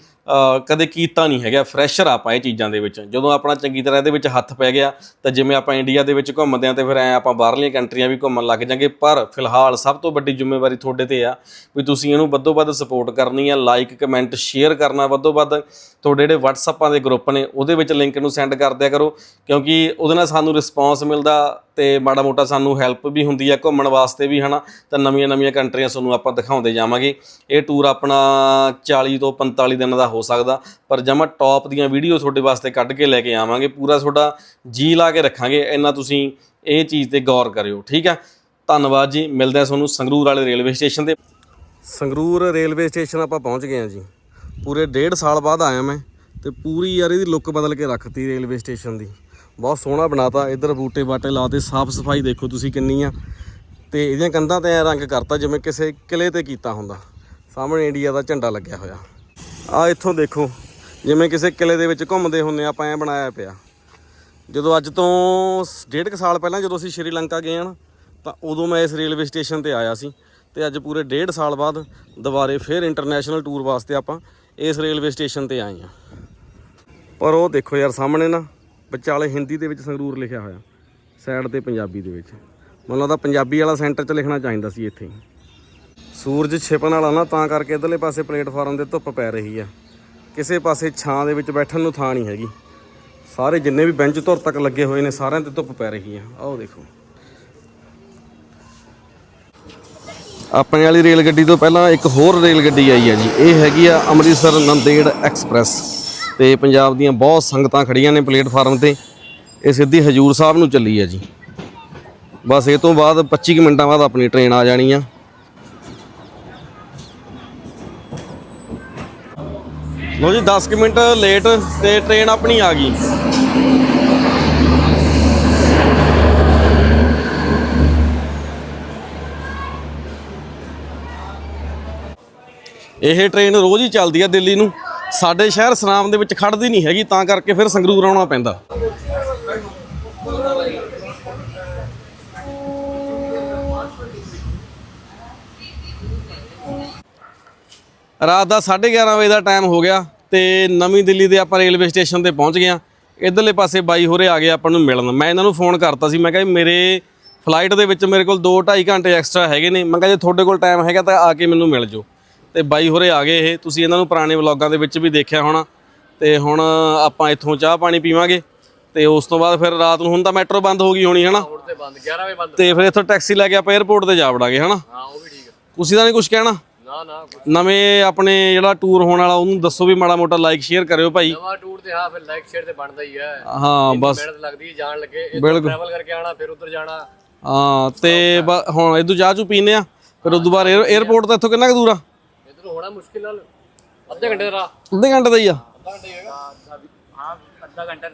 ਕਦੇ ਕੀਤਾ ਨਹੀਂ ਹੈਗਾ ਫਰੈਸ਼ਰ ਆਪਾਂ ਇਹ ਚੀਜ਼ਾਂ ਦੇ ਵਿੱਚ। ਜਦੋਂ ਆਪਣਾ ਚੰਗੀ ਤਰ੍ਹਾਂ ਇਹਦੇ ਵਿੱਚ ਹੱਥ ਪੈ ਗਿਆ, ਤਾਂ ਜਿਵੇਂ ਆਪਾਂ ਇੰਡੀਆ ਦੇ ਵਿੱਚ ਘੁੰਮਦੇ ਆਂ ਤੇ ਫਿਰ ਐ ਆਪਾਂ ਬਾਹਰਲੀਆਂ ਕੰਟਰੀਆਂ ਵੀ ਘੁੰਮਣ ਲੱਗ ਜਾਂਗੇ, ਪਰ ਫਿਲਹਾਲ ਸਭ ਤੋਂ ਵੱਡੀ ਜ਼ਿੰਮੇਵਾਰੀ ਤੁਹਾਡੇ ਤੇ ਆ ਵੀ ਤੁਸੀਂ ਇਹਨੂੰ ਵੱਧੋ ਵੱਧ ਸਪੋਰਟ ਕਰਨੀ ਆ ਲਾਈਕ ਕਮੈਂਟ ਸ਼ੇਅਰ ਕਰਨਾ ਵੱਧੋ ਵੱਧ। ਤੁਹਾਡੇ ਜਿਹੜੇ WhatsAppaਂ ਦੇ ਗਰੁੱਪ ਨੇ, ਉਹਦੇ ਵਿੱਚ ਲਿੰਕ ਨੂੰ ਸੈਂਡ ਕਰ ਦਿਆ ਕਰੋ, ਕਿਉਂਕਿ ਉਹਦੇ ਨਾਲ ਸਾਨੂੰ ਰਿਸਪੌਂਸ ਮਿਲਦਾ ਤੇ ਮਾੜਾ ਮੋਟਾ ਸਾਨੂੰ ਹੈਲਪ ਵੀ ਹੁੰਦੀ ਆ ਘੁੰਮਣ ਵਾਸਤੇ ਵੀ, ਹਨਾ? ਤਾਂ ਨਵੀਆਂ ਨਵੀਆਂ ਕੰਟਰੀਆਂ ਤੁਹਾਨੂੰ ਆਪਾਂ ਦਿਖਾਉਂਦੇ ਜਾਵਾਂਗੇ। ਇਹ ਟੂਰ ਆਪਣਾ 40 ਤੋਂ 45 ਦਿਨ ਦਾ ਹੋ ਹੋ ਸਕਦਾ, ਪਰ ਜਮਾ ਟੌਪ ਦੀਆਂ ਵੀਡੀਓ ਤੁਹਾਡੇ ਵਾਸਤੇ ਕੱਢ ਕੇ ਲੈ ਕੇ ਆਵਾਂਗੇ, ਪੂਰਾ ਤੁਹਾਡਾ ਜੀ ਲਾ ਕੇ ਰੱਖਾਂਗੇ, ਇੰਨਾ ਤੁਸੀਂ ਇਹ ਚੀਜ਼ ਤੇ ਗੌਰ ਕਰਿਓ, ਠੀਕ ਆ ਧੰਨਵਾਦ ਜੀ, ਮਿਲਦੇ ਆ ਤੁਹਾਨੂੰ ਸੰਗਰੂਰ ਵਾਲੇ ਰੇਲਵੇ ਸਟੇਸ਼ਨ ਤੇ। ਸੰਗਰੂਰ ਰੇਲਵੇ ਸਟੇਸ਼ਨ ਆਪਾਂ ਪਹੁੰਚ ਗਏ ਆ ਜੀ। ਪੂਰੇ ਡੇਢ ਸਾਲ ਬਾਅਦ ਆਇਆ ਮੈਂ ਤੇ ਪੂਰੀ ਯਾਰ ਇਹਦੀ ਲੁੱਕ ਬਦਲ ਕੇ ਰੱਖਤੀ ਰੇਲਵੇ ਸਟੇਸ਼ਨ ਦੀ। ਬਹੁਤ ਸੋਹਣਾ ਬਣਾਤਾ, ਇੱਧਰ ਬੂਟੇ ਬਾਟੇ ਲਾਤੇ, ਸਾਫ਼ ਸਫ਼ਾਈ ਦੇਖੋ ਤੁਸੀਂ ਕਿੰਨੀ ਆ। ਤੇ ਇਹਦੀਆਂ ਕੰਧਾਂ ਤੇ ਐਂ ਰੰਗ ਕਰਤਾ ਜਿਵੇਂ ਕਿਸੇ ਕਿਲੇ ਤੇ ਕੀਤਾ ਹੁੰਦਾ। ਸਾਹਮਣੇ ਇੰਡੀਆ ਦਾ ਝੰਡਾ ਲੱਗਿਆ ਹੋਇਆ। ਆ ਇੱਥੋਂ ਦੇਖੋ, ਜਿਵੇਂ ਕਿਸੇ ਕਿਲੇ ਦੇ ਵਿੱਚ ਘੁੰਮਦੇ ਹੁੰਨੇ ਆਪਾਂ ਐ ਬਣਾਇਆ ਪਿਆ। ਜਦੋਂ ਅੱਜ ਤੋਂ ਡੇਢ ਕੁ ਸਾਲ ਪਹਿਲਾਂ ਜਦੋਂ ਅਸੀਂ ਸ਼੍ਰੀਲੰਕਾ ਗਏ ਹਨ ਤਾਂ ਉਦੋਂ ਮੈਂ ਇਸ ਰੇਲਵੇ ਸਟੇਸ਼ਨ ਤੇ ਆਇਆ ਸੀ ਤੇ ਅੱਜ ਪੂਰੇ ਡੇਢ ਸਾਲ ਬਾਅਦ ਦੁਬਾਰੇ ਫਿਰ ਇੰਟਰਨੈਸ਼ਨਲ ਟੂਰ ਵਾਸਤੇ ਆਪਾਂ ਇਸ ਰੇਲਵੇ ਸਟੇਸ਼ਨ ਤੇ ਆਏ ਹਾਂ। ਪਰ ਉਹ ਦੇਖੋ ਯਾਰ, ਸਾਹਮਣੇ ਨਾ ਵਿਚਾਲੇ ਹਿੰਦੀ ਦੇ ਵਿੱਚ ਸੰਗਰੂਰ ਲਿਖਿਆ ਹੋਇਆ, ਸਾਈਡ ਤੇ ਪੰਜਾਬੀ ਦੇ ਵਿੱਚ। ਮੈਨੂੰ ਲੱਗਦਾ ਪੰਜਾਬੀ ਵਾਲਾ ਸੈਂਟਰ 'ਚ ਲਿਖਣਾ ਚਾਹੀਦਾ ਸੀ ਇੱਥੇ ਸੂਰਜ ਛਿਪਣ ਵਾਲਾ ਨਾ, ਤਾਂ ਕਰਕੇ ਇਧਰਲੇ ਪਾਸੇ ਪਲੇਟਫਾਰਮ ਦੇ ਧੁੱਪ ਪੈ ਰਹੀ ਆ। ਕਿਸੇ ਪਾਸੇ ਛਾਂ ਦੇ ਵਿੱਚ ਬੈਠਣ ਨੂੰ ਥਾਂ ਨਹੀਂ ਹੈਗੀ। ਸਾਰੇ ਜਿੰਨੇ ਵੀ ਬੈਂਚ ਧੁਰ ਤੱਕ ਲੱਗੇ ਹੋਏ ਨੇ, ਸਾਰਿਆਂ ਤੇ ਧੁੱਪ ਪੈ ਰਹੀ ਆ। ਆਓ ਦੇਖੋ। ਆਪਣੇ ਵਾਲੀ ਰੇਲ ਗੱਡੀ ਤੋਂ ਪਹਿਲਾਂ ਇੱਕ ਹੋਰ ਰੇਲ ਗੱਡੀ ਆਈ ਹੈ ਜੀ। ਇਹ ਹੈਗੀ ਆ ਅੰਮ੍ਰਿਤਸਰ ਨੰਦੇੜ ਐਕਸਪ੍ਰੈਸ। ਤੇ ਪੰਜਾਬ ਦੀਆਂ ਬਹੁਤ ਸੰਗਤਾਂ ਖੜੀਆਂ ਨੇ ਪਲੇਟਫਾਰਮ ਤੇ। ਇਹ ਸਿੱਧੀ ਹਜੂਰ ਸਾਹਿਬ ਨੂੰ ਚੱਲੀ ਆ ਜੀ। ਬਸ ਇਹ ਤੋਂ ਬਾਅਦ 25 ਕੁ ਮਿੰਟਾਂ ਬਾਅਦ ਆਪਣੀ ਟ੍ਰੇਨ ਆ ਜਾਣੀ ਆ। ਲੋ ਜੀ 10 ਕੁ ਮਿੰਟ ਲੇਟ ਤੇ ਟ੍ਰੇਨ ਆਪਣੀ ਆ ਗਈ। ਇਹ ਟ੍ਰੇਨ ਰੋਜ਼ ਹੀ ਚੱਲਦੀ ਆ ਦਿੱਲੀ ਨੂੰ। ਸਾਡੇ ਸ਼ਹਿਰ ਸਨਾਮ ਦੇ ਵਿੱਚ ਖੜਦੀ ਨਹੀਂ ਹੈਗੀ, ਤਾਂ ਕਰਕੇ ਫਿਰ ਸੰਗਰੂਰ ਆਉਣਾ ਪੈਂਦਾ। ਰਾਤ ਦਾ 11:30 ਵਜੇ ਦਾ ਟਾਈਮ ਹੋ ਗਿਆ ਤੇ ਨਵੀਂ ਦਿੱਲੀ ਦੇ ਆਪਾਂ ਰੇਲਵੇ ਸਟੇਸ਼ਨ ਤੇ ਪਹੁੰਚ ਗਏ ਆ ਇਧਰਲੇ ਪਾਸੇ ਬਾਈ ਹੋਰੇ ਆ ਗਏ ਆਪਾਂ ਨੂੰ ਮਿਲਣ। ਮੈਂ ਇਹਨਾਂ ਨੂੰ ਫੋਨ ਕਰਤਾ ਸੀ। ਮੈਂ ਕਿਹਾ ਮੇਰੇ ਫਲਾਈਟ ਦੇ ਵਿੱਚ ਮੇਰੇ ਕੋਲ 2-2.5 ਘੰਟੇ ਐਕਸਟਰਾ ਹੈਗੇ ਨੇ। ਮੈਂ ਕਿਹਾ ਜੇ ਤੁਹਾਡੇ ਕੋਲ ਟਾਈਮ ਹੈਗਾ ਤਾਂ ਆ ਕੇ ਮੈਨੂੰ ਮਿਲ ਜਾਓ। ਤੇ ਬਾਈ ਹੋਰੇ ਆ ਗਏ ਇਹ। ਤੁਸੀਂ ਇਹਨਾਂ ਨੂੰ ਪੁਰਾਣੇ ਵਲੌਗਾਂ ਦੇ ਵਿੱਚ ਵੀ ਦੇਖਿਆ ਹੋਣਾ। ਤੇ ਹੁਣ ਆਪਾਂ ਇੱਥੋਂ ਚਾਹ ਪਾਣੀ ਪੀਵਾਂਗੇ। ਤੇ ਉਸ ਤੋਂ ਬਾਅਦ ਫਿਰ ਰਾਤ ਨੂੰ ਹੁਣ ਤਾਂ ਮੈਟਰੋ ਬੰਦ ਹੋ ਗਈ ਹੋਣੀ ਹਨਾ? ਤੇ ਬੰਦ 11 ਵਜੇ ਬੰਦ। ਤੇ ਫਿਰ ਇੱਥੋਂ ਟੈਕਸੀ ਲੈ ਕੇ ਆਪਾਂ 에ਅਰਪੋਰਟ ਤੇ ਜਾ ਵੜਾਂਗੇ ਹਨਾ? ਹਾਂ ਉਹ ਵੀ ਠੀਕ ਹੈ ਤੁਸੀਂ ਤਾਂ ਨਹੀਂ ਕੁਝ ਕਹਿਣਾ? ਨਾ ਨਾ ਨਵੇਂ ਆਪਣੇ ਜਿਹੜਾ ਟੂਰ ਹੋਣ ਵਾਲਾ ਉਹਨੂੰ ਦੱਸੋ ਵੀ ਮਾੜਾ ਮੋਟਾ ਲਾਈਕ ਸ਼ੇਅਰ ਕਰਿਓ ਭਾਈ। ਨਵਾਂ ਟੂਰ ਤੇ ਹਾਂ ਫਿਰ ਲਾਈਕ ਸ਼ੇਅਰ ਤੇ ਬਣਦਾ ਹੀ ਹੈ। ਹਾਂ ਬਸ। ਮਿਹਨਤ ਲੱਗਦੀ ਹੈ ਜਾਣ ਲੱਗੇ। ਇੱਧਰ ਟਰੈਵਲ ਕਰਕੇ ਆਣਾ ਫਿਰ ਉੱਧਰ ਜਾਣਾ। ਹਾਂ ਤੇ ਹੁਣ ਇਦੋਂ ਚਾਹ ਚੂ ਪੀਨੇ ਆ ਫਿਰ ਉਦੋਂ ਬਾਅਦ 에에ਅਰਪੋਰਟ ਤੋਂ ਇੱਥੋਂ ਕਿੰਨਾ ਕੁ ਦੂਰ ਆ? ਇੱਧਰ ਹੋਣਾ ਮੁਸ਼ਕਿਲ ਨਾਲ। ਅੱਧੇ ਘੰਟੇ ਦਾ ਰਾਹ। ਅੱਧੇ ਘੰਟੇ ਦਾ ਹੀ ਆ। ਅੱਧਾ ਘੰਟੇ ਹੈਗਾ। ਹਾਂ ਅੱਧਾ ਘੰਟਾ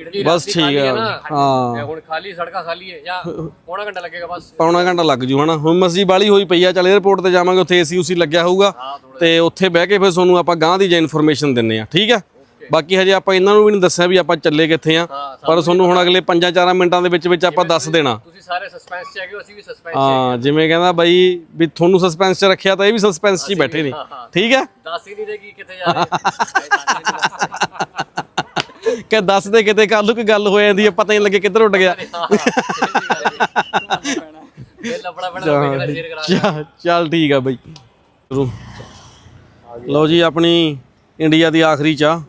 ਭੀੜ ਬਸ ਠੀਕ ਆ। ਹਾਂ। ਹੁਣ ਖਾਲੀ ਸੜਕਾਂ ਖਾਲੀ ਹੈ। ਜਾਂ ਪੌਣਾ ਘੰਟਾ ਲੱਗੇਗਾ ਬਸ। ਪੌਣਾ ਘੰਟਾ ਲੱਗ ਜੂ ਹਨਾ? ਹੁਣ ਮਸਜੀ ਬਾਲੀ ਹੋਈ ਪਈ ਆ ਚੱਲ 에ਅਰਪੋਰਟ ਤੇ ਜਾਵਾਂਗੇ ਉੱਥੇ ਏਸੀ ਉਸੀ ਲੱਗਿਆ ਹੋਊਗਾ। ਹਾਂ ਤੇ ਉੱਥੇ ਬਹਿ ਕੇ ਫਿਰ ਤੁਹਾਨੂੰ ਆਪਾਂ ਗਾਂ ਦੀ ਜੇ ਇਨਫੋਰਮੇਸ਼ਨ ਦਿੰਨੇ ਆ ਠੀਕ ਆ ਬਾਕੀ ਹਜੇ ਆਪਾਂ ਇਹਨਾਂ ਨੂੰ ਵੀ ਨਹੀਂ ਦੱਸਿਆ ਵੀ ਆਪਾਂ ਚੱਲੇ ਕਿੱਥੇ ਆ ਹਾਂ ਪਰ ਤੁਹਾਨੂੰ ਹੁਣ ਅਗਲੇ 5-4 ਮਿੰਟਾਂ ਦੇ ਵਿੱਚ ਵਿੱਚ ਆਪਾਂ ਦੱਸ ਦੇਣਾ। ਤੁਸੀਂ ਸਾਰੇ ਸਸਪੈਂਸ ਚ ਹੈਗੇ ਹੋ, ਅਸੀਂ ਵੀ ਸਸਪੈਂਸ ਹਾਂ ਜਿਵੇਂ ਕਹਿੰਦਾ ਬਾਈ ਵੀ ਤੁਹਾਨੂੰ ਸਸਪੈਂਸ 'ਚ ਰੱਖਿਆ ਤਾਂ ਇਹ ਵੀ ਸਸਪੈਂਸ 'ਚ ਹੀ ਬੈਠੇ ਨੇ। ਠੀਕ ਹੈ? ਦੱਸ ਹੀ ਨਹੀਂ ਕਿ ਕਿੱਥੇ ਜਾ ਰਹੇ। [laughs] ਕਿ ਦੱਸ ਦੇ ਕਿਤੇ ਕੱਲ ਨੂੰ ਕੋਈ ਗੱਲ ਹੋ ਜਾਂਦੀ ਹੈ ਪਤਾ ਹੀ ਲੱਗੇ ਕਿੱਧਰ ਉੱਡ ਗਿਆ। ਚੱਲ ਠੀਕ ਆ ਬਾਈ। ਲਓ ਜੀ ਆਪਣੀ ਇੰਡੀਆ ਦੀ ਆਖਰੀ ਚਾਹ।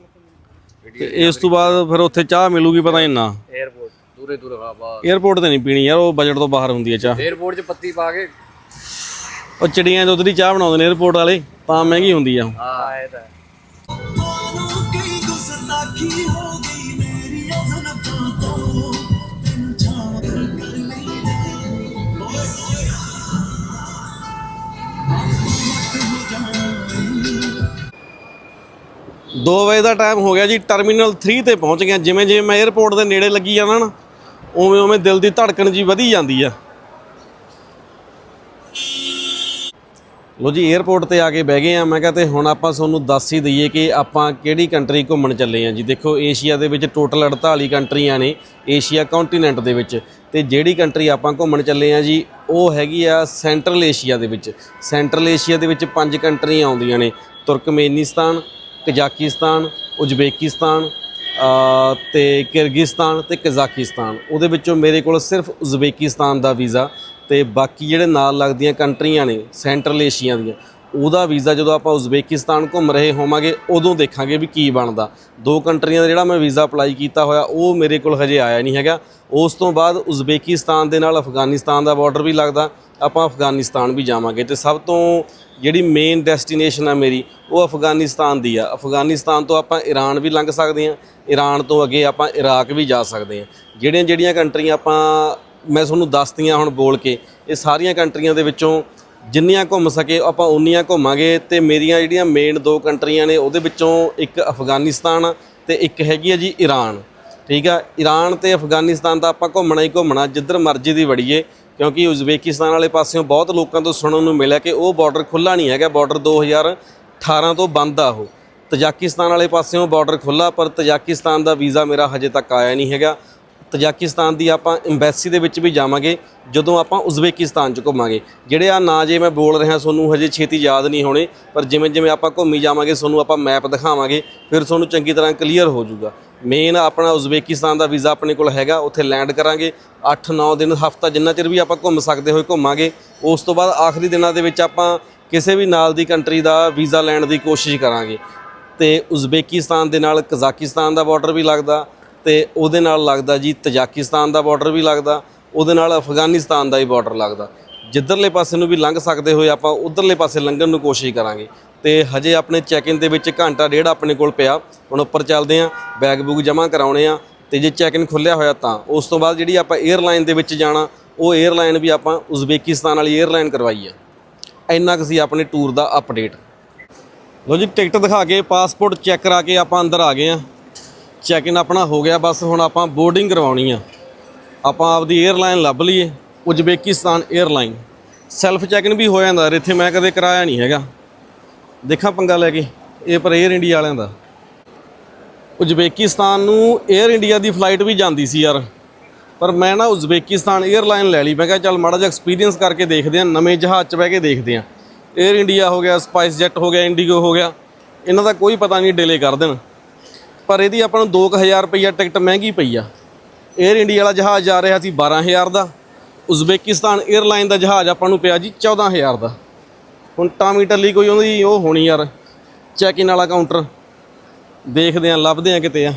ਇਸ ਤੋਂ ਬਾਅਦ ਫਿਰ ਉੱਥੇ ਚਾਹ ਮਿਲੂਗੀ ਪਤਾ ਨਹੀਂ ਨਾ। 에어ਪੋਰਟ ਦੂਰੇ ਦੂਰੇ ਬਾਬਾ 에어ਪੋਰਟ ਤੇ ਨਹੀਂ ਪੀਣੀ ਯਾਰ ਉਹ ਬਜਟ ਤੋਂ ਬਾਹਰ ਹੁੰਦੀ ਹੈ ਚਾਹ। 에어ਪੋਰਟ 'ਚ ਪੱਤੀ ਪਾ ਕੇ। ਉਹ ਚਿੜੀਆਂ ਦੁੱਧ ਦੀ ਚਾਹ ਬਣਾਉਂਦੇ ਨੇ 에어ਪੋਰਟ ਵਾਲੇ। ਤਾਂ ਮਹਿੰਗੀ ਹੁੰਦੀ ਆ। ਹਾਂ ਇਹ ਤਾਂ 2 ਵਜੇ ਦਾ ਟਾਈਮ ਹੋ ਗਿਆ ਜੀ ਟਰਮੀਨਲ 3 ਤੇ ਪਹੁੰਚ ਗਿਆ। ਜਿਵੇਂ ਜਿਵੇਂ ਮੈਂ 에어ਪੋਰਟ ਦੇ ਨੇੜੇ ਲੱਗੀ ਜਾਂਦਾ ਨਾ, ਉਵੇਂ ਉਵੇਂ ਦਿਲ ਦੀ ਧੜਕਣ ਜੀ ਵਧੀ ਜਾਂਦੀ ਆ। ਲੋ ਜੀ 에어ਪੋਰਟ ਤੇ ਆ ਕੇ ਬਹਿ ਗਏ ਆ। ਮੈਂ ਕਹਾਂ ਤੇ ਹੁਣ ਆਪਾਂ ਤੁਹਾਨੂੰ ਦੱਸ ਹੀ ਦਈਏ ਕਿ ਆਪਾਂ ਕਿਹੜੀ ਕੰਟਰੀ ਘੁੰਮਣ ਚੱਲੇ ਆ ਜੀ। ਦੇਖੋ ਏਸ਼ੀਆ ਦੇ ਵਿੱਚ ਟੋਟਲ 48 ਕੰਟਰੀਆਂ ਨੇ ਏਸ਼ੀਆ ਕੰਟੀਨੈਂਟ ਦੇ ਵਿੱਚ। ਤੇ ਜਿਹੜੀ ਕੰਟਰੀ ਆਪਾਂ ਘੁੰਮਣ ਚੱਲੇ ਆ ਜੀ, ਉਹ ਹੈਗੀ ਆ ਸੈਂਟਰਲ ਏਸ਼ੀਆ ਦੇ ਵਿੱਚ। ਸੈਂਟਰਲ ਏਸ਼ੀਆ ਦੇ ਵਿੱਚ ਪੰਜ ਕੰਟਰੀਆਂ ਆਉਂਦੀਆਂ ਨੇ। ਤੁਰਕਮੇਨਿਸਤਾਨ ਕਜ਼ਾਕਿਸਤਾਨ ਉਜ਼ਬੇਕਿਸਤਾਨ ਅ, ਤੇ ਕਿਰਗਿਸਤਾਨ ਤੇ ਕਜ਼ਾਕਿਸਤਾਨ। ਉਹਦੇ ਵਿੱਚੋਂ ਮੇਰੇ ਕੋਲ ਸਿਰਫ ਉਜ਼ਬੇਕਿਸਤਾਨ ਦਾ ਵੀਜ਼ਾ ਤੇ ਬਾਕੀ ਜਿਹੜੇ ਨਾਲ ਲੱਗਦੀਆਂ ਕੰਟਰੀਆਂ ਨੇ ਸੈਂਟਰਲ ਏਸ਼ੀਆ ਦੀਆਂ ਉਹਦਾ ਵੀਜ਼ਾ ਜਦੋਂ ਆਪਾਂ ਉਜ਼ਬੇਕਿਸਤਾਨ ਘੁੰਮ ਰਹੇ ਹੋਵਾਂਗੇ, ਉਦੋਂ ਦੇਖਾਂਗੇ ਵੀ ਕੀ ਬਣਦਾ। ਦੋ ਕੰਟਰੀਆਂ ਦਾ ਜਿਹੜਾ ਮੈਂ ਵੀਜ਼ਾ ਅਪਲਾਈ ਕੀਤਾ ਹੋਇਆ, ਉਹ ਮੇਰੇ ਕੋਲ ਹਜੇ ਆਇਆ ਨਹੀਂ ਹੈਗਾ। ਉਸ ਤੋਂ ਬਾਅਦ ਉਜ਼ਬੇਕਿਸਤਾਨ ਦੇ ਨਾਲ ਅਫਗਾਨਿਸਤਾਨ ਦਾ ਬਾਰਡਰ ਵੀ ਲੱਗਦਾ, ਆਪਾਂ ਅਫਗਾਨਿਸਤਾਨ ਵੀ ਜਾਵਾਂਗੇ। ਤੇ ਸਭ ਤੋਂ ਜਿਹੜੀ ਮੇਨ ਡੈਸਟੀਨੇਸ਼ਨ ਆ ਮੇਰੀ, ਉਹ ਅਫਗਾਨਿਸਤਾਨ ਦੀ ਆ। ਅਫਗਾਨਿਸਤਾਨ ਤੋਂ ਆਪਾਂ ਈਰਾਨ ਵੀ ਲੰਘ ਸਕਦੇ ਹਾਂ ਈਰਾਨ ਤੋਂ ਅੱਗੇ ਆਪਾਂ ਇਰਾਕ ਵੀ ਜਾ ਸਕਦੇ ਹਾਂ। ਜਿਹੜੀਆਂ ਜਿਹੜੀਆਂ ਕੰਟਰੀਆਂ ਆਪਾਂ, ਮੈਂ ਤੁਹਾਨੂੰ ਦੱਸਤੀਆਂ ਹੁਣ ਬੋਲ ਕੇ, ਇਹ ਸਾਰੀਆਂ ਕੰਟਰੀਆਂ ਦੇ ਵਿੱਚੋਂ ਜਿੰਨੀਆਂ ਘੁੰਮ ਸਕੇ, ਆਪਾਂ ਉਨੀਆਂ ਘੁੰਮਾਂਗੇ ਤੇ ਮੇਰੀਆਂ ਜਿਹੜੀਆਂ ਮੇਨ ਦੋ ਕੰਟਰੀਆਂ ਨੇ, ਉਹਦੇ ਵਿੱਚੋਂ ਇੱਕ ਅਫਗਾਨਿਸਤਾਨ ਆ ਤੇ ਇੱਕ ਹੈਗੀ ਹੈ ਜੀ ਈਰਾਨ ਠੀਕ ਆ? ਈਰਾਨ ਤੇ ਅਫਗਾਨਿਸਤਾਨ ਤਾਂ ਆਪਾਂ ਘੁੰਮਣਾ ਹੀ ਘੁੰਮਣਾ, ਜਿੱਧਰ ਮਰਜ਼ੀ ਦੀ ਵੜੀਏ, ਕਿਉਂਕਿ ਉਜ਼ਬੇਕਿਸਤਾਨ ਵਾਲੇ ਪਾਸਿਓਂ ਬਹੁਤ ਲੋਕਾਂ ਤੋਂ ਸੁਣਨ ਨੂੰ ਮਿਲਿਆ ਕਿ ਉਹ ਬਾਰਡਰ ਖੁੱਲਾ ਨਹੀਂ ਹੈਗਾ ਬਾਰਡਰ 2018 ਤੋਂ ਬੰਦ ਆ ਉਹ। ਤਜਾਕਿਸਤਾਨ ਵਾਲੇ ਪਾਸਿਓਂ ਬਾਰਡਰ ਖੁੱਲਾ ਪਰ ਤਜਾਕਿਸਤਾਨ ਦਾ ਵੀਜ਼ਾ ਮੇਰਾ ਹਜੇ ਤੱਕ ਆਇਆ ਨਹੀਂ ਹੈਗਾ। ਤਜਾਕਿਸਤਾਨ ਦੀ ਆਪਾਂ ਐਮਬੈਸੀ ਦੇ ਵਿੱਚ ਵੀ ਜਾਵਾਂਗੇ, ਜਦੋਂ ਆਪਾਂ ਉਜ਼ਬੇਕਿਸਤਾਨ 'ਚ ਘੁੰਮਾਂਗੇ। ਜਿਹੜੇ ਆ ਨਾਂ ਜੇ ਮੈਂ ਬੋਲ ਰਿਹਾ ਤੁਹਾਨੂੰ, ਹਜੇ ਛੇਤੀ ਯਾਦ ਨਹੀਂ ਹੋਣੇ, ਪਰ ਜਿਵੇਂ ਜਿਵੇਂ ਆਪਾਂ ਘੁੰਮੀ ਜਾਵਾਂਗੇ, ਤੁਹਾਨੂੰ ਆਪਾਂ ਮੈਪ ਦਿਖਾਵਾਂਗੇ, ਫਿਰ ਤੁਹਾਨੂੰ ਚੰਗੀ ਤਰ੍ਹਾਂ ਕਲੀਅਰ ਹੋ ਜਾਊਗਾ। ਮੇਨ ਆਪਣਾ ਉਜ਼ਬੇਕਿਸਤਾਨ ਦਾ ਵੀਜ਼ਾ ਆਪਣੇ ਕੋਲ ਹੈਗਾ, ਉੱਥੇ ਲੈਂਡ ਕਰਾਂਗੇ। 8-9 ਦਿਨ, ਹਫਤਾ ਜਿੰਨਾ ਚਿਰ ਵੀ ਆਪਾਂ ਘੁੰਮ ਸਕਦੇ ਹੋਏ ਘੁੰਮਾਂਗੇ, ਉਸ ਤੋਂ ਬਾਅਦ ਆਖਰੀ ਦਿਨਾਂ ਦੇ ਵਿੱਚ ਆਪਾਂ ਕਿਸੇ ਵੀ ਨਾਲ ਦੀ ਕੰਟਰੀ ਦਾ ਵੀਜ਼ਾ ਲੈਣ ਦੀ ਕੋਸ਼ਿਸ਼ ਕਰਾਂਗੇ। ਤੇ ਉਜ਼ਬੇਕਿਸਤਾਨ ਦੇ ਨਾਲ ਕਜ਼ਾਕਿਸਤਾਨ ਦਾ ਬਾਰਡਰ ਵੀ ਲੱਗਦਾ ਤੇ ਉਹਦੇ ਨਾਲ ਲੱਗਦਾ ਜੀ ਤਜਾਕਿਸਤਾਨ ਦਾ ਬਾਰਡਰ ਵੀ ਲੱਗਦਾ, ਉਹਦੇ ਨਾਲ ਅਫਗਾਨਿਸਤਾਨ ਦਾ ਹੀ ਬਾਰਡਰ ਲੱਗਦਾ। ਜਿੱਧਰਲੇ ਪਾਸੇ ਨੂੰ ਵੀ ਲੰਘ ਸਕਦੇ ਹੋਏ ਆਪਾਂ, ਉਧਰਲੇ ਪਾਸੇ ਲੰਘਣ ਨੂੰ ਕੋਸ਼ਿਸ਼ ਕਰਾਂਗੇ। ਤੇ ਹਜੇ ਆਪਣੇ ਚੈੱਕ-ਇਨ ਦੇ ਵਿੱਚ ਘੰਟਾ ਡੇਢ ਆਪਣੇ ਕੋਲ ਪਿਆ। ਹੁਣ ਉੱਪਰ ਚੱਲਦੇ ਆਂ ਬੈਗ ਬੂਗ ਜਮ੍ਹਾਂ ਕਰਾਉਣੇ ਆ ਤੇ ਜੇ ਚੈੱਕ-ਇਨ ਖੁੱਲਿਆ ਹੋਇਆ ਤਾਂ ਉਸ ਤੋਂ ਬਾਅਦ ਜਿਹੜੀ ਆਪਾਂ 에ਅਰਲਾਈਨ ਦੇ ਵਿੱਚ ਜਾਣਾ, ਉਹ 에ਅਰਲਾਈਨ ਵੀ ਆਪਾਂ ਉਜ਼ਬੇਕਿਸਤਾਨ ਵਾਲੀ 에ਅਰਲਾਈਨ ਕਰਵਾਈ ਆ ਇੰਨਾ ਕੁ ਸੀ ਆਪਣੇ ਟੂਰ ਦਾ ਅਪਡੇਟ ਲੋ ਜੀ ਟਿਕਟ ਦਿਖਾ ਕੇ ਪਾਸਪੋਰਟ ਚੈੱਕ ਕਰਾ ਕੇ ਆਪਾਂ ਅੰਦਰ ਆ ਗਏ ਆ ਚੈੱਕ ਇਨ ਆਪਣਾ ਹੋ ਗਿਆ, ਬਸ ਹੁਣ ਆਪਾਂ ਬੋਰਡਿੰਗ ਕਰਵਾਉਣੀ ਆ। ਆਪਾਂ ਆਪਦੀ 에ਅਰਲਾਈਨ ਲੱਭ ਲਈਏ, Uzbekistan airline self check in ਵੀ ਹੋ ਜਾਂਦਾ ਇੱਥੇ ਮੈਂ ਕਦੇ ਕਰਾਇਆ ਨਹੀਂ ਹੈਗਾ। ਦੇਖਾਂ ਪੰਗਾ ਲੈ ਕੇ, ਇਹ ਪਰ 에ਅਰ ਇੰਡੀਆ ਵਾਲਿਆਂ ਦਾ। ਉਜ਼ਬੇਕਿਸਤਾਨ ਨੂੰ 에ਅਰ ਇੰਡੀਆ ਦੀ ਫਲਾਈਟ ਵੀ ਜਾਂਦੀ ਸੀ ਯਾਰ। ਪਰ ਮੈਂ ਨਾ ਉਜ਼ਬੇਕਿਸਤਾਨ 에ਅਰਲਾਈਨ ਲੈ ਲਈ। ਮੈਂ ਕਿਹਾ ਚੱਲ ਮਾੜਾ ਜਿਹਾ ਐਕਸਪੀਰੀਅੰਸ ਕਰਕੇ ਦੇਖਦੇ ਆ ਨਵੇਂ ਜਹਾਜ਼ 'ਚ ਬਹਿ ਕੇ ਦੇਖਦੇ ਆ 에ਅਰ ਇੰਡੀਆ ਹੋ ਗਿਆ ਸਪਾਈਸ ਜੈੱਟ ਹੋ ਗਿਆ ਇੰਡੀਗੋ ਹੋ ਗਿਆ। ਇਹਨਾਂ ਦਾ ਕੋਈ ਪਤਾ ਨਹੀਂ ਡਿਲੇ ਕਰ ਦੇਣ। ਪਰ ਇਹਦੀ ਆਪਾਂ ਨੂੰ 2000 ਰੁਪਈਆ ਟਿਕਟ ਮਹਿੰਗੀ ਪਈ ਆ। 에ਅਰ ਇੰਡੀਆ ਵਾਲਾ ਜਹਾਜ਼ ਜਾ ਰਿਹਾ ਸੀ 12000 ਦਾ। ਉਜ਼ਬੇਕਿਸਤਾਨ 에ਅਰਲਾਈਨ ਦਾ ਜਹਾਜ਼ ਆਪਾਂ ਨੂੰ ਪਿਆ ਜੀ 14000 ਦਾ। ਹੁਣ ਟਾਮੀ ਟੱਲੀ ਕੋਈ ਉਹਦੀ ਉਹ ਹੋਣੀ ਯਾਰ। ਚੈੱਕ ਇਨ ਵਾਲਾ ਕਾਊਂਟਰ ਦੇਖਦੇ ਆ, ਲੱਭਦੇ ਆ ਕਿਤੇ ਆ।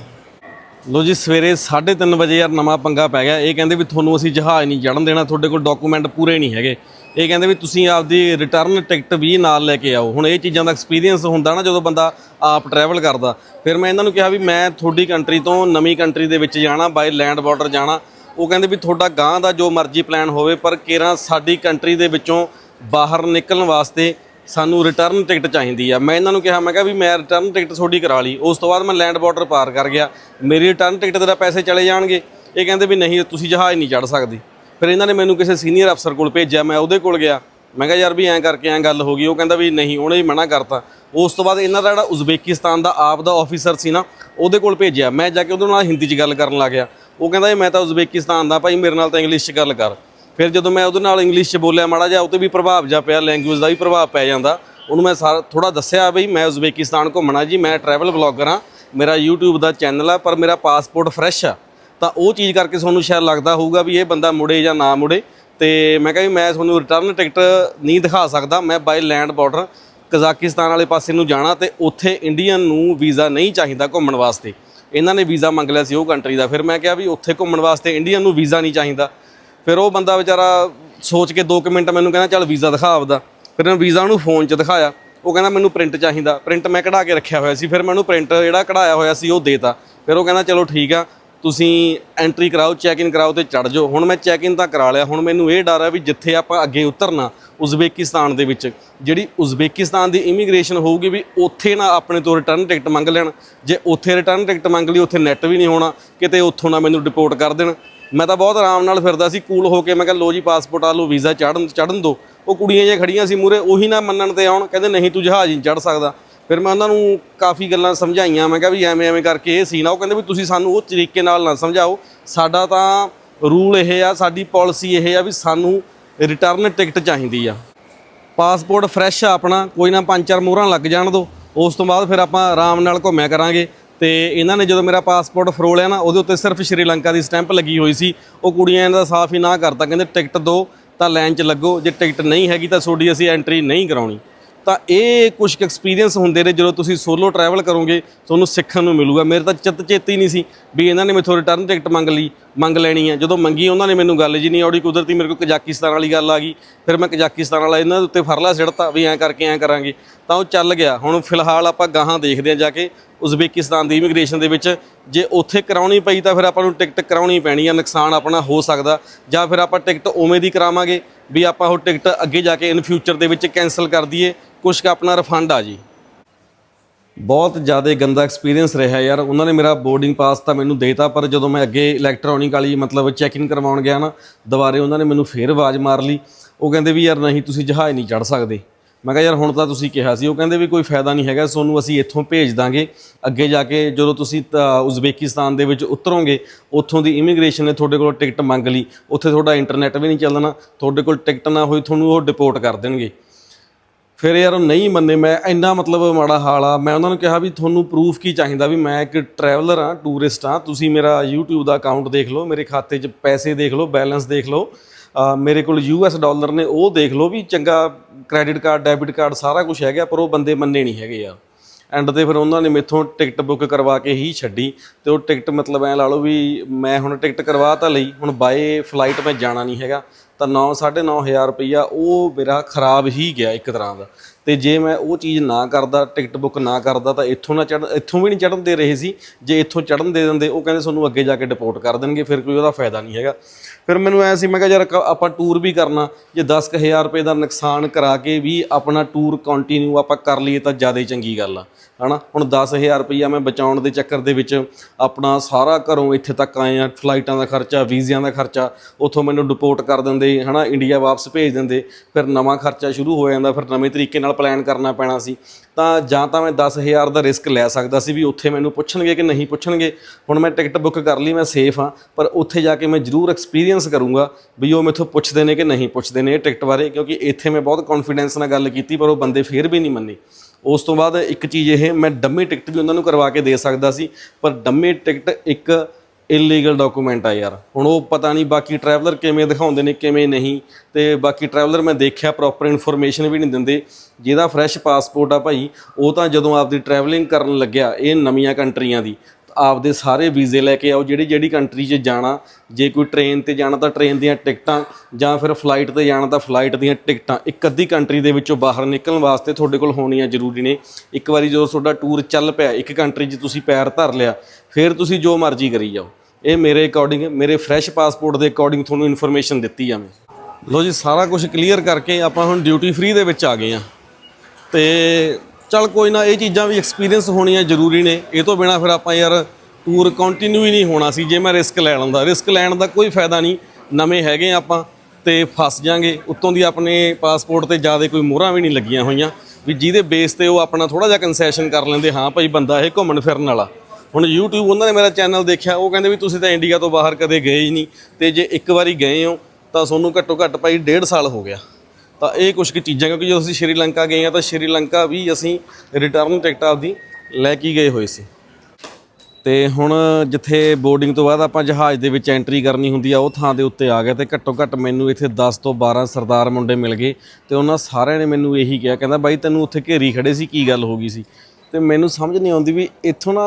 ਲੋ ਜੀ, ਸਵੇਰੇ 3:30 ਵਜੇ ਯਾਰ ਨਵਾਂ ਪੰਗਾ ਪੈ ਗਿਆ। ਇਹ ਕਹਿੰਦੇ ਵੀ ਤੁਹਾਨੂੰ ਅਸੀਂ ਜਹਾਜ਼ ਨਹੀਂ ਚੜਨ ਦੇਣਾ, ਤੁਹਾਡੇ ਕੋਲ ਡਾਕੂਮੈਂਟ ਪੂਰੇ ਨਹੀਂ ਹੈਗੇ। ਇਹ ਕਹਿੰਦੇ ਵੀ ਤੁਸੀਂ ਆਪਦੀ ਰਿਟਰਨ ਟਿਕਟ ਵੀ ਨਾਲ ਲੈ ਕੇ ਆਓ। ਹੁਣ ਇਹ ਚੀਜ਼ਾਂ ਦਾ ਐਕਸਪੀਰੀਅੰਸ ਹੁੰਦਾ ਨਾ ਜਦੋਂ ਬੰਦਾ ਆਪ ਟਰੈਵਲ ਕਰਦਾ। ਫਿਰ ਮੈਂ ਇਹਨਾਂ ਨੂੰ ਕਿਹਾ ਵੀ ਮੈਂ ਤੁਹਾਡੀ ਕੰਟਰੀ ਤੋਂ ਨਵੀਂ ਕੰਟਰੀ ਦੇ ਵਿੱਚ ਜਾਣਾ ਬਾਈ ਲੈਂਡ ਬਾਰਡਰ ਜਾਣਾ। ਉਹ ਕਹਿੰਦੇ ਵੀ ਤੁਹਾਡਾ ਗਾਂ ਦਾ ਜੋ ਮਰਜ਼ੀ ਪਲਾਨ ਹੋਵੇ, ਪਰ ਕੇਰਾਂ ਸਾਡੀ ਕੰਟਰੀ ਦੇ ਵਿੱਚੋਂ ਬਾਹਰ ਨਿਕਲਣ ਵਾਸਤੇ ਸਾਨੂੰ ਰਿਟਰਨ ਟਿਕਟ ਚਾਹੀਦੀ ਆ। ਮੈਂ ਇਹਨਾਂ ਨੂੰ ਕਿਹਾ, ਮੈਂ ਕਿਹਾ ਵੀ ਮੈਂ ਰਿਟਰਨ ਟਿਕਟ ਤੁਹਾਡੀ ਕਰਾ ਲਈ। ਉਸ ਤੋਂ ਬਾਅਦ ਮੈਂ ਲੈਂਡ ਬਾਰਡਰ ਪਾਰ ਕਰ ਗਿਆ। ਮੇਰੀ ਰਿਟਰਨ ਟਿਕਟ ਦੇ ਤਾਂ ਪੈਸੇ ਚਲੇ ਜਾਣਗੇ। ਇਹ ਕਹਿੰਦੇ ਵੀ ਨਹੀਂ, ਤੁਸੀਂ ਜਹਾਜ਼ ਨਹੀਂ ਚੜ ਸਕਦੇ। ਫਿਰ ਇਹਨਾਂ ਨੇ ਮੈਨੂੰ ਕਿਸੇ ਸੀਨੀਅਰ ਅਫਸਰ ਕੋਲ ਭੇਜਿਆ। ਮੈਂ ਉਹਦੇ ਕੋਲ ਗਿਆ। ਮੈਂ ਕਿਹਾ, ਯਾਰ ਵੀ ਐਂ ਕਰਕੇ ਐਂ ਗੱਲ ਹੋ ਗਈ। ਉਹ ਕਹਿੰਦਾ ਵੀ ਨਹੀਂ, ਉਹਨੇ ਹੀ ਮਨਾ ਕਰਤਾ। ਉਸ ਤੋਂ ਬਾਅਦ ਇਹਨਾਂ ਦਾ ਜਿਹੜਾ ਉਜ਼ਬੇਕਿਸਤਾਨ ਦਾ ਆਪ ਦਾ ਆਫੀਸਰ ਸੀ ਨਾ, ਉਹਦੇ ਕੋਲ ਭੇਜਿਆ। ਮੈਂ ਜਾ ਕੇ ਉਹਦੇ ਨਾਲ ਹਿੰਦੀ 'ਚ ਗੱਲ ਕਰਨ ਲੱਗ ਗਿਆ। ਉਹ ਕਹਿੰਦਾ, ਇਹ ਮੈਂ ਤਾਂ ਉਜ਼ਬੇਕਿਸਤਾਨ ਦਾ, ਭਾਈ ਮੇਰੇ ਨਾਲ ਤਾਂ ਇੰਗਲਿਸ਼ 'ਚ ਗੱਲ ਕਰ। ਫਿਰ ਜਦੋਂ ਮੈਂ ਉਹਦੇ ਨਾਲ ਇੰਗਲਿਸ਼ 'ਚ ਬੋਲਿਆ ਮਾੜਾ ਜਿਹਾ ਉਹ 'ਤੇ ਵੀ ਪ੍ਰਭਾਵ ਜਾ ਪਿਆ ਲੈਂਗੁਏਜ ਦਾ ਵੀ ਪ੍ਰਭਾਵ ਪੈ ਜਾਂਦਾ। ਉਹਨੂੰ ਮੈਂ ਸਾਰਾ ਥੋੜਾ ਦੱਸਿਆ ਬਈ ਮੈਂ ਉਜ਼ਬੇਕਿਸਤਾਨ ਘੁੰਮਣਾ ਜੀ, ਮੈਂ ਟਰੈਵਲ ਬਲੌਗਰ ਹਾਂ, ਮੇਰਾ YouTube ਦਾ ਚੈਨਲ ਆ, ਪਰ ਮੇਰਾ ਪਾਸਪੋਰਟ ਫਰੈਸ਼ ਆ। ਤਾਂ ਉਹ ਚੀਜ਼ ਕਰਕੇ ਤੁਹਾਨੂੰ ਸ਼ਾਇਦ ਲੱਗਦਾ ਹੋਊਗਾ ਵੀ ਇਹ ਬੰਦਾ ਮੁੜੇ ਜਾਂ ਨਾ ਮੁੜੇ। ਤੇ ਮੈਂ ਕਿਹਾ ਵੀ ਮੈਂ ਤੁਹਾਨੂੰ ਰਿਟਰਨ ਟਿਕਟ ਨਹੀਂ ਦਿਖਾ ਸਕਦਾ, ਮੈਂ ਬਾਈ ਲੈਂਡ ਬਾਰਡਰ ਕਜ਼ਾਕਿਸਤਾਨ ਵਾਲੇ ਪਾਸੇ ਨੂੰ ਜਾਣਾ ਤੇ ਉੱਥੇ ਇੰਡੀਅਨ ਨੂੰ ਵੀਜ਼ਾ ਨਹੀਂ ਚਾਹੀਦਾ ਘੁੰਮਣ ਵਾਸਤੇ। ਇਹਨਾਂ ਨੇ ਵੀਜ਼ਾ ਮੰਗ ਲਿਆ ਸੀ ਉਹ ਕੰਟਰੀ ਦਾ। ਫਿਰ ਮੈਂ ਕਿਹਾ ਵੀ ਉੱਥੇ ਘੁੰਮਣ ਵਾਸਤੇ ਇੰਡੀਅਨ ਨੂੰ ਵੀਜ਼ਾ ਨਹੀਂ ਚਾਹੀਦਾ। ਫਿਰ ਉਹ ਬੰਦਾ ਵਿਚਾਰਾ ਸੋਚ ਕੇ 2 ਮਿੰਟ ਮੈਨੂੰ ਕਹਿੰਦਾ, ਚੱਲ ਵੀਜ਼ਾ ਦਿਖਾ ਆਪਦਾ। ਫਿਰ ਮੈਂ ਵੀਜ਼ਾ ਉਹਨੂੰ ਫੋਨ 'ਚ ਦਿਖਾਇਆ। ਉਹ ਕਹਿੰਦਾ, ਮੈਨੂੰ ਪ੍ਰਿੰਟ ਚਾਹੀਦਾ। ਪ੍ਰਿੰਟ ਮੈਂ ਕਢਾ ਕੇ ਰੱਖਿਆ ਹੋਇਆ ਸੀ। ਫਿਰ ਮੈਨੂੰ ਪ੍ਰਿੰਟ ਜਿਹੜਾ ਕਢਾਇਆ ਹੋਇਆ ਸੀ, ਉਹ ਦੇਤਾ ਫਿਰ ਉਹ ਕਹਿੰਦਾ, ਚਲੋ ਠੀਕ ਆ, ਤੁਸੀਂ ਐਂਟਰੀ ਕਰਾਓ ਚੈੱਕ ਇਨ ਕਰਾਓ ਤੇ ਚੜ ਜਾਓ। ਹੁਣ ਮੈਂ ਚੈੱਕ ਇਨ ਤਾਂ ਕਰਾ ਲਿਆ। ਹੁਣ ਮੈਨੂੰ ਇਹ ਡਰ ਹੈ ਵੀ ਜਿੱਥੇ ਆਪਾਂ ਅੱਗੇ ਉਤਰਨਾ, ਉਜ਼ਬੇਕਿਸਤਾਨ ਦੇ ਵਿੱਚ, ਜਿਹੜੀ ਉਜ਼ਬੇਕਿਸਤਾਨ ਦੀ ਇਮੀਗ੍ਰੇਸ਼ਨ ਹੋਊਗੀ ਵੀ ਉੱਥੇ ਨਾ ਆਪਣੇ ਤੋਂ ਰਿਟਰਨ ਟਿਕਟ ਮੰਗ ਲੈਣ। ਜੇ ਉੱਥੇ ਰਿਟਰਨ ਟਿਕਟ ਮੰਗ ਲਈ, ਉੱਥੇ ਨੈਟ ਵੀ ਨਹੀਂ ਹੋਣਾ, ਕਿਤੇ ਉੱਥੋਂ ਨਾ ਮੈਨੂੰ ਡਿਪੋਰਟ ਕਰ ਦੇਣ। ਮੈਂ ਤਾਂ ਬਹੁਤ ਆਰਾਮ ਨਾਲ ਫਿਰਦਾ ਸੀ ਕੂਲ ਹੋ ਕੇ ਮੈਂ ਕਿਹਾ ਲੋ ਜੀ ਪਾਸਪੋਰਟ ਆ ਲਓ ਵੀਜ਼ਾ ਚੜਨ ਚੜਨ ਦੋ। ਉਹ ਕੁੜੀਆਂ ਜਿਹੀਆਂ ਖੜੀਆਂ ਸੀ ਮੂਰੇ ਉਹੀ ਨਾ ਮੰਨਣ ਤੇ ਆਉਣ, ਕਹਿੰਦੇ ਨਹੀਂ ਤੂੰ ਜਹਾਜ਼ ਨਹੀਂ ਚੜ ਸਕਦਾ। ਫਿਰ ਮੈਂ ਉਹਨਾਂ ਨੂੰ ਕਾਫੀ ਗੱਲਾਂ ਸਮਝਾਈਆਂ, ਮੈਂ ਕਿਹਾ ਵੀ ਐਵੇਂ ਐਵੇਂ ਕਰਕੇ ਇਹ ਸੀ ਨਾ ਉਹ ਕਹਿੰਦੇ ਵੀ ਤੁਸੀਂ ਸਾਨੂੰ ਉਹ ਤਰੀਕੇ ਨਾਲ ਨਾ ਸਮਝਾਓ। ਸਾਡਾ ਤਾਂ ਰੂਲ ਇਹ ਆ, ਸਾਡੀ ਪਾਲਿਸੀ ਇਹ ਆ ਵੀ ਸਾਨੂੰ ਰਿਟਰਨ ਟਿਕਟ ਚਾਹੀਦੀ ਆ। ਪਾਸਪੋਰਟ ਫਰੈਸ਼ ਆ ਆਪਣਾ, ਕੋਈ ਨਾ ਪੰਜ ਚਾਰ ਮੋਹਰਾਂ ਲੱਗ ਜਾਣ ਦੋ। ਉਸ ਤੋਂ ਬਾਅਦ ਫਿਰ ਆਪਾਂ ਆਰਾਮ ਨਾਲ ਘੁੰਮਿਆ ਕਰਾਂਗੇ। ਤੇ ਇਹਨਾਂ ਨੇ ਜਦੋਂ ਮੇਰਾ ਪਾਸਪੋਰਟ ਫਰੋਲਿਆ ਨਾ, ਉਹਦੇ ਉੱਤੇ ਸਿਰਫ ਸ਼੍ਰੀਲੰਕਾ ਦੀ ਸਟੈਂਪ ਲੱਗੀ ਹੋਈ ਸੀ। ਉਹ ਕੁੜੀਆਂ ਦਾ ਸਾਫ਼ ਹੀ ਨਾ ਕਰਤਾ, ਕਹਿੰਦੇ ਟਿਕਟ ਦਿਓ ਤਾਂ ਲਾਈਨ 'ਚ ਲੱਗੋ, ਜੇ ਟਿਕਟ ਨਹੀਂ ਹੈਗੀ ਤਾਂ ਤੁਹਾਡੀ ਅਸੀਂ ਐਂਟਰੀ ਨਹੀਂ ਕਰਾਉਣੀ। ਤਾਂ ਇਹ ਕੁਝ ਐਕਸਪੀਰੀਅੰਸ ਹੁੰਦੇ ਨੇ, ਜਦੋਂ ਤੁਸੀਂ ਸੋਲੋ ਟਰੈਵਲ ਕਰੋਗੇ, ਤੁਹਾਨੂੰ ਸਿੱਖਣ ਨੂੰ ਮਿਲੂਗਾ। ਮੇਰੇ ਤਾਂ ਚਿੱਤ ਚੇਤੀ ਨਹੀਂ ਸੀ ਵੀ ਇਹਨਾਂ ਨੇ ਮੇਥੋਂ ਰਿਟਰਨ ਟਿਕਟ ਮੰਗ ਲਈ। ਮੰਗ ਲੈਣੀ ਹੈ ਜਦੋਂ ਮੰਗੀ, ਉਹਨਾਂ ਨੇ ਮੈਨੂੰ ਗੱਲ ਜੀ ਨਹੀਂ ਆਉੜੀ, ਕੁਦਰਤੀ ਮੇਰੇ ਕੋਲ ਕਜ਼ਾਕਿਸਤਾਨ ਵਾਲੀ ਗੱਲ ਆ ਗਈ। ਫਿਰ ਮੈਂ ਕਜ਼ਾਕਿਸਤਾਨ ਵਾਲਾ ਇਹਨਾਂ ਦੇ ਉੱਤੇ ਫਰਲਾ ਸਿੜਤਾ ਵੀ ਐਂ ਕਰਕੇ ਐਂ ਕਰਾਂਗੇ। ਤਾਂ ਉਹ ਚੱਲ ਗਿਆ। ਹੁਣ ਫਿਲਹਾਲ ਆਪਾਂ ਗਾਹਾਂ ਦੇਖਦੇ ਹਾਂ ਜਾ ਕੇ ਉਜ਼ਬੇਕਿਸਤਾਨ ਦੀ ਇਮੀਗ੍ਰੇਸ਼ਨ ਦੇ ਵਿੱਚ। ਜੇ ਉੱਥੇ ਕਰਾਉਣੀ ਪਈ ਤਾਂ ਫਿਰ ਆਪਾਂ ਨੂੰ ਟਿਕਟ ਕਰਾਉਣੀ ਪੈਣੀ ਆ। ਨੁਕਸਾਨ ਆਪਣਾ ਹੋ ਸਕਦਾ। ਜਾਂ ਫਿਰ ਆਪਾਂ ਟਿਕਟ ਉਵੇਂ ਦੀ ਕਰਾਵਾਂਗੇ ਵੀ ਆਪਾਂ ਉਹ ਟਿਕਟ ਅੱਗੇ ਜਾ ਕੇ ਇਨ ਫਿਊਚਰ ਦੇ ਵਿੱਚ ਕੈਨਸਲ ਕਰ ਦਈਏ। ਕੁਛ ਕੁ ਆਪਣਾ ਰਿਫੰਡ ਆ ਜੀ। ਬਹੁਤ ਜ਼ਿਆਦਾ ਗੰਦਾ ਐਕਸਪੀਰੀਅੰਸ ਰਿਹਾ ਯਾਰ। ਉਹਨਾਂ ਨੇ ਮੇਰਾ ਬੋਰਡਿੰਗ ਪਾਸ ਤਾਂ ਮੈਨੂੰ ਦੇਤਾ, ਪਰ ਜਦੋਂ ਮੈਂ ਅੱਗੇ ਇਲੈਕਟ੍ਰੋਨਿਕ ਵਾਲੀ ਮਤਲਬ ਚੈੱਕ ਇਨ ਕਰਵਾਉਣ ਗਿਆ ਨਾ, ਦੁਬਾਰੇ ਉਹਨਾਂ ਨੇ ਮੈਨੂੰ ਫੇਰ ਆਵਾਜ਼ ਮਾਰ ਲਈ। ਉਹ ਕਹਿੰਦੇ ਵੀ ਯਾਰ ਨਹੀਂ, ਤੁਸੀਂ ਜਹਾਜ਼ ਨਹੀਂ ਚੜ ਸਕਦੇ। ਮੈਂ ਕਿਹਾ ਯਾਰ, ਹੁਣ ਤਾਂ ਤੁਸੀਂ ਕਿਹਾ ਸੀ। ਉਹ ਕਹਿੰਦੇ ਵੀ ਕੋਈ ਫਾਇਦਾ ਨਹੀਂ ਹੈਗਾ, ਤੁਹਾਨੂੰ ਅਸੀਂ ਇੱਥੋਂ ਭੇਜ ਦਾਂਗੇ। ਅੱਗੇ ਜਾ ਕੇ ਜਦੋਂ ਤੁਸੀਂ ਤਾਂ ਉਜ਼ਬੇਕਿਸਤਾਨ ਦੇ ਵਿੱਚ ਉਤਰੋਗੇ, ਉੱਥੋਂ ਦੀ ਇਮੀਗ੍ਰੇਸ਼ਨ ਨੇ ਤੁਹਾਡੇ ਕੋਲ ਟਿਕਟ ਮੰਗ ਲਈ। ਉੱਥੇ ਤੁਹਾਡਾ ਇੰਟਰਨੈਟ ਵੀ ਨਹੀਂ ਚੱਲਣਾ, ਤੁਹਾਡੇ ਕੋਲ ਟਿਕਟ ਨਾ ਹੋਈ, ਤੁਹਾਨੂੰ ਉਹ ਡਿਪੋਰਟ ਕਰ ਦੇਣਗੇ। ਫਿਰ ਯਾਰ ਉਹ ਨਹੀਂ ਮੰਨੇ ਮੈਂ, ਇੰਨਾ ਮਤਲਬ ਮਾੜਾ ਹਾਲ ਆ। ਮੈਂ ਉਹਨਾਂ ਨੂੰ ਕਿਹਾ ਵੀ ਤੁਹਾਨੂੰ ਪ੍ਰੂਫ ਕੀ ਚਾਹੀਦਾ ਵੀ ਮੈਂ ਇੱਕ ਟਰੈਵਲਰ ਆ ਟੂਰਿਸਟ ਆ। ਤੁਸੀਂ ਮੇਰਾ YouTube ਦਾ ਅਕਾਊਂਟ ਦੇਖ ਲਓ, ਮੇਰੇ ਖਾਤੇ 'ਚ ਪੈਸੇ ਦੇਖ ਲਓ ਬੈਲੈਂਸ ਦੇਖ ਲਓ। ਮੇਰੇ ਕੋਲ ਯੂਐਸ ਡਾਲਰ ਨੇ, ਉਹ ਦੇਖ ਲਓ ਵੀ ਚੰਗਾ ਕ੍ਰੈਡਿਟ ਕਾਰਡ ਡੈਬਿਟ ਕਾਰਡ ਸਾਰਾ ਕੁਝ ਹੈਗਾ, ਪਰ ਉਹ ਬੰਦੇ ਮੰਨੇ ਨਹੀਂ ਹੈਗੇ ਯਾਰ। ਐਂਡ ਤੇ ਫਿਰ ਉਹਨਾਂ ਨੇ ਮੇਥੋਂ ਟਿਕਟ ਬੁੱਕ ਕਰਵਾ ਕੇ ਹੀ ਛੱਡੀ। ਤੇ ਉਹ ਟਿਕਟ ਮਤਲਬ ਐ ਲਾ ਲਓ ਵੀ ਮੈਂ ਹੁਣ ਟਿਕਟ ਕਰਵਾ ਤਾਂ ਲਈ, ਹੁਣ ਬਾਏ ਫਲਾਈਟ ਮੈਂ ਜਾਣਾ ਨਹੀਂ ਹੈਗਾ। ਤਾਂ 9 9.5 ਰੁਪਈਆ ਉਹ ਮੇਰਾ ਖਰਾਬ ਹੀ ਗਿਆ ਇੱਕ ਤਰ੍ਹਾਂ ਦਾ। ਤੇ ਜੇ ਮੈਂ ਉਹ ਚੀਜ਼ ਨਾ ਕਰਦਾ, ਟਿਕਟ ਬੁੱਕ ਨਾ ਕਰਦਾ, ਤਾਂ ਇੱਥੋਂ ਨਾ ਚੜ ਇੱਥੋਂ ਵੀ ਨਹੀਂ ਚੜਨ ਦੇ ਰਹੇ ਸੀ। ਜੇ ਇੱਥੋਂ ਚੜਨ ਦੇ ਦਿੰਦੇ, ਉਹ ਕਹਿੰਦੇ ਤੁਹਾਨੂੰ ਅੱਗੇ ਜਾ ਕੇ ਡਿਪੋਰਟ ਕਰ ਦੇਣਗੇ, ਫਿਰ ਕੋਈ ਉਹਦਾ ਫਾਇਦਾ ਨਹੀਂ ਹੈਗਾ। ਫਿਰ ਮੈਨੂੰ ਐ ਸੀ, ਮੈਂ ਕਿਹਾ ਯਾਰ ਆਪਾਂ ਟੂਰ ਵੀ ਕਰਨਾ, ਜੇ 10000 ਰੁਪਏ ਦਾ ਨੁਕਸਾਨ ਕਰਾ ਕੇ ਵੀ ਆਪਣਾ ਟੂਰ ਕੰਟੀਨਿਊ ਆਪਾਂ ਕਰ ਲਈਏ ਤਾਂ ਜ਼ਿਆਦਾ ਚੰਗੀ ਗੱਲ ਆ। ਹਨਾ? ਹੁਣ 10000 ਰੁਪਈਆ ਮੈਂ ਬਚਾਉਣ ਦੇ ਚੱਕਰ ਦੇ ਵਿੱਚ ਆਪਣਾ ਸਾਰਾ ਘਰੋਂ ਇੱਥੇ ਤੱਕ ਆਏ ਆ ਫਲਾਈਟਾਂ ਦਾ ਖਰਚਾ, ਵੀਜ਼ਿਆਂ ਦਾ ਖਰਚਾ, ਉੱਥੋਂ ਮੈਨੂੰ ਡਿਪੋਰਟ ਕਰ ਦਿੰਦੇ, ਹਨਾ? ਇੰਡੀਆ ਵਾਪਸ ਭੇਜ ਦਿੰਦੇ, ਫਿਰ ਨਵਾਂ ਖਰਚਾ ਸ਼ੁਰੂ ਹੋ ਜਾਂਦਾ, ਫਿਰ ਨਵੇਂ ਤਰੀਕੇ ਨਾਲ ਪਲਾਨ ਕਰਨਾ ਪੈਣਾ ਸੀ। ਤਾਂ ਜਾਂ ਤਾਂ ਮੈਂ 10000 ਦਾ ਰਿਸਕ ਲੈ ਸਕਦਾ ਸੀ ਵੀ ਉੱਥੇ ਮੈਨੂੰ ਪੁੱਛਣਗੇ ਕਿ ਨਹੀਂ ਪੁੱਛਣਗੇ। ਹੁਣ ਮੈਂ ਟਿਕਟ ਬੁੱਕ ਕਰ ਲਈ, ਮੈਂ ਸੇਫ ਹਾਂ, ਪਰ ਉੱਥੇ ਜਾ ਕੇ ਮੈਂ ਜ਼ਰੂਰ ਐਕਸਪੀਰੀਅੰਸ ਕਰੂੰਗਾ ਵੀ ਉਹ ਮੈਥੋਂ ਪੁੱਛਦੇ ਨੇ ਕਿ ਨਹੀਂ ਪੁੱਛਦੇ ਨੇ ਟਿਕਟ ਬਾਰੇ, ਕਿਉਂਕਿ ਇੱਥੇ ਮੈਂ ਬਹੁਤ ਕੌਨਫੀਡੈਂਸ ਨਾਲ ਗੱਲ ਕੀਤੀ, ਪਰ ਉਹ ਬੰਦੇ ਫੇਰ ਵੀ ਨਹੀਂ ਮੰਨੇ। ਉਸ ਤੋਂ ਬਾਅਦ ਇੱਕ ਚੀਜ਼ ਇਹ, ਮੈਂ ਡੰਮੀ ਟਿਕਟ ਵੀ ਉਹਨਾਂ ਨੂੰ ਕਰਵਾ ਕੇ ਦੇ ਸਕਦਾ ਸੀ, ਪਰ ਡੰਮੀ ਟਿਕਟ ਇੱਕ ਇਲੀਗਲ ਡਾਕੂਮੈਂਟ ਆ ਯਾਰ। ਹੁਣ ਉਹ ਪਤਾ ਨਹੀਂ ਬਾਕੀ ਟਰੈਵਲਰ ਕਿਵੇਂ ਦਿਖਾਉਂਦੇ ਨੇ, ਕਿਵੇਂ ਨਹੀਂ, ਤੇ ਬਾਕੀ ਟਰੈਵਲਰ ਮੈਂ ਦੇਖਿਆ ਪ੍ਰੋਪਰ ਇਨਫੋਰਮੇਸ਼ਨ ਵੀ ਨਹੀਂ ਦਿੰਦੇ। ਜਿਹਦਾ ਫਰੈਸ਼ ਪਾਸਪੋਰਟ ਆ ਭਾਈ, ਉਹ ਤਾਂ ਜਦੋਂ ਆਪਦੀ ਟਰੈਵਲਿੰਗ ਕਰਨ ਲੱਗਿਆ, ਇਹ ਨਵੀਆਂ ਕੰਟਰੀਆਂ ਦੀ। ਆਪਦੇ ਸਾਰੇ ਵੀਜ਼ੇ ਲੈ ਕੇ ਆਓ, ਜਿਹੜੀ ਜਿਹੜੀ ਕੰਟਰੀ 'ਚ ਜਾਣਾ, ਜੇ ਕੋਈ ਟ੍ਰੇਨ ਤੇ ਜਾਣਾ ਤਾਂ ਟ੍ਰੇਨ ਦੀਆਂ ਟਿਕਟਾਂ ਜਾਂ ਫਿਰ ਫਲਾਈਟ ਤੇ ਜਾਣਾ ਤਾਂ ਫਲਾਈਟ ਦੀਆਂ ਟਿਕਟਾਂ। ਇੱਕ ਅੱਧੀ ਕੰਟਰੀ ਦੇ ਵਿੱਚੋਂ ਬਾਹਰ ਨਿਕਲਣ ਵਾਸਤੇ ਤੁਹਾਡੇ ਕੋਲ ਹੋਣੀਆਂ ਜ਼ਰੂਰੀ ਨੇ। ਇੱਕ ਵਾਰੀ ਜਦੋਂ ਤੁਹਾਡਾ ਟੂਰ ਚੱਲ ਪਿਆ, ਇੱਕ ਕੰਟਰੀ 'ਚ ਤੁਸੀਂ ਪੈਰ ਧਰ ਲਿਆ, ਫਿਰ ਤੁਸੀਂ ਜੋ ਮਰਜ਼ੀ ਕਰੀ ਜਾਓ। ਇਹ ਮੇਰੇ ਅਕੋਰਡਿੰਗ ਮੇਰੇ ਫਰੈਸ਼ ਪਾਸਪੋਰਟ ਦੇ ਅਕੋਰਡਿੰਗ ਤੁਹਾਨੂੰ ਇਨਫੋਰਮੇਸ਼ਨ ਦਿੱਤੀ ਆ ਮੈਂ। ਲੋ ਜੀ, ਸਾਰਾ ਕੁਝ ਕਲੀਅਰ ਕਰਕੇ ਆਪਾਂ ਹੁਣ ਡਿਊਟੀ ਫ੍ਰੀ ਦੇ ਵਿੱਚ ਆ ਗਏ ਆ। ਤੇ ਚੱਲ ਕੋਈ ਨਾ, ਇਹ ਚੀਜ਼ਾਂ ਵੀ ਐਕਸਪੀਰੀਅੰਸ ਹੋਣੀਆਂ ਜ਼ਰੂਰੀ ਨੇ। ਇਹ ਤੋਂ ਬਿਨਾ ਫਿਰ ਆਪਾਂ ਯਾਰ ਟੂਰ ਕੰਟੀਨਿਊ ਹੀ ਨਹੀਂ ਹੋਣਾ ਸੀ, ਜੇ ਮੈਂ ਰਿਸਕ ਲੈ ਲੈਂਦਾ ਰਿਸਕ ਲੈਣ ਦਾ ਕੋਈ ਫਾਇਦਾ ਨਹੀਂ, ਨਵੇਂ ਹੈਗੇ ਆਪਾਂ ਤੇ ਫਸ ਜਾਾਂਗੇ। ਉੱਤੋਂ ਦੀ ਆਪਣੇ ਪਾਸਪੋਰਟ ਤੇ ਜ਼ਿਆਦਾ ਕੋਈ ਮੋਹਰਾਂ ਵੀ ਨਹੀਂ ਲੱਗੀਆਂ ਹੋਈਆਂ। ਵੀ ਜਿਹਦੇ ਬੇਸ ਤੇ ਉਹ ਆਪਣਾ ਥੋੜਾ ਜਿਹਾ ਕੰਸੈਸ਼ਨ ਕਰ ਲੈਂਦੇ, ਹਾਂ ਭਾਈ ਬੰਦਾ ਇਹ ਘੁੰਮਣ ਫਿਰਨ ਵਾਲਾ। ਹੁਣ YouTube, ਉਹਨਾਂ ਨੇ ਮੇਰਾ ਚੈਨਲ ਦੇਖਿਆ, ਉਹ ਕਹਿੰਦੇ ਵੀ ਤੁਸੀਂ ਤਾਂ ਇੰਡੀਆ ਤੋਂ ਬਾਹਰ ਕਦੇ ਗਏ ਹੀ ਨਹੀਂ। ਤੇ ਜੇ ਇੱਕ ਵਾਰੀ ਗਏ ਹੋ, ਤਾਂ ਤੁਹਾਨੂੰ ਘੱਟੋ ਘੱਟ ਭਾਈ ਡੇਢ ਸਾਲ ਹੋ ਗਿਆ। ਤਾਂ ਇਹ ਕੁਝ ਕੁ ਚੀਜ਼ਾਂ, ਕਿਉਂਕਿ ਜਦੋਂ ਅਸੀਂ ਸ਼੍ਰੀਲੰਕਾ ਗਏ ਆ ਤਾਂ ਸ਼੍ਰੀਲੰਕਾ ਵੀ ਅਸੀਂ ਰਿਟਰਨ ਟਿਕਟ ਆਪਦੀ ਲੈ ਕੇ ਗਏ ਹੋਏ ਸੀ। ਤੇ ਹੁਣ ਜਿੱਥੇ ਬੋਰਡਿੰਗ ਤੋਂ ਬਾਅਦ ਆਪਾਂ ਜਹਾਜ਼ ਦੇ ਵਿੱਚ ਐਂਟਰੀ ਕਰਨੀ ਹੁੰਦੀ ਆ, ਉਹ ਥਾਂ ਦੇ ਉੱਤੇ ਆ ਗਿਆ ਤੇ ਘੱਟੋ ਘੱਟ ਮੈਨੂੰ ਇੱਥੇ 10 ਤੋਂ 12 ਸਰਦਾਰ ਮੁੰਡੇ ਮਿਲ ਗਏ ਤੇ ਉਹਨਾਂ ਸਾਰਿਆਂ ਨੇ ਮੈਨੂੰ ਇਹੀ ਕਿਹਾ, ਕਹਿੰਦਾ ਬਾਈ ਤੈਨੂੰ ਉੱਥੇ ਘੇਰੀ ਖੜੇ ਸੀ, ਕੀ ਗੱਲ ਹੋ ਗਈ ਸੀ? ਤੇ ਮੈਨੂੰ ਸਮਝ ਨਹੀਂ ਆਉਂਦੀ ਵੀ ਇੱਥੋਂ ਨਾ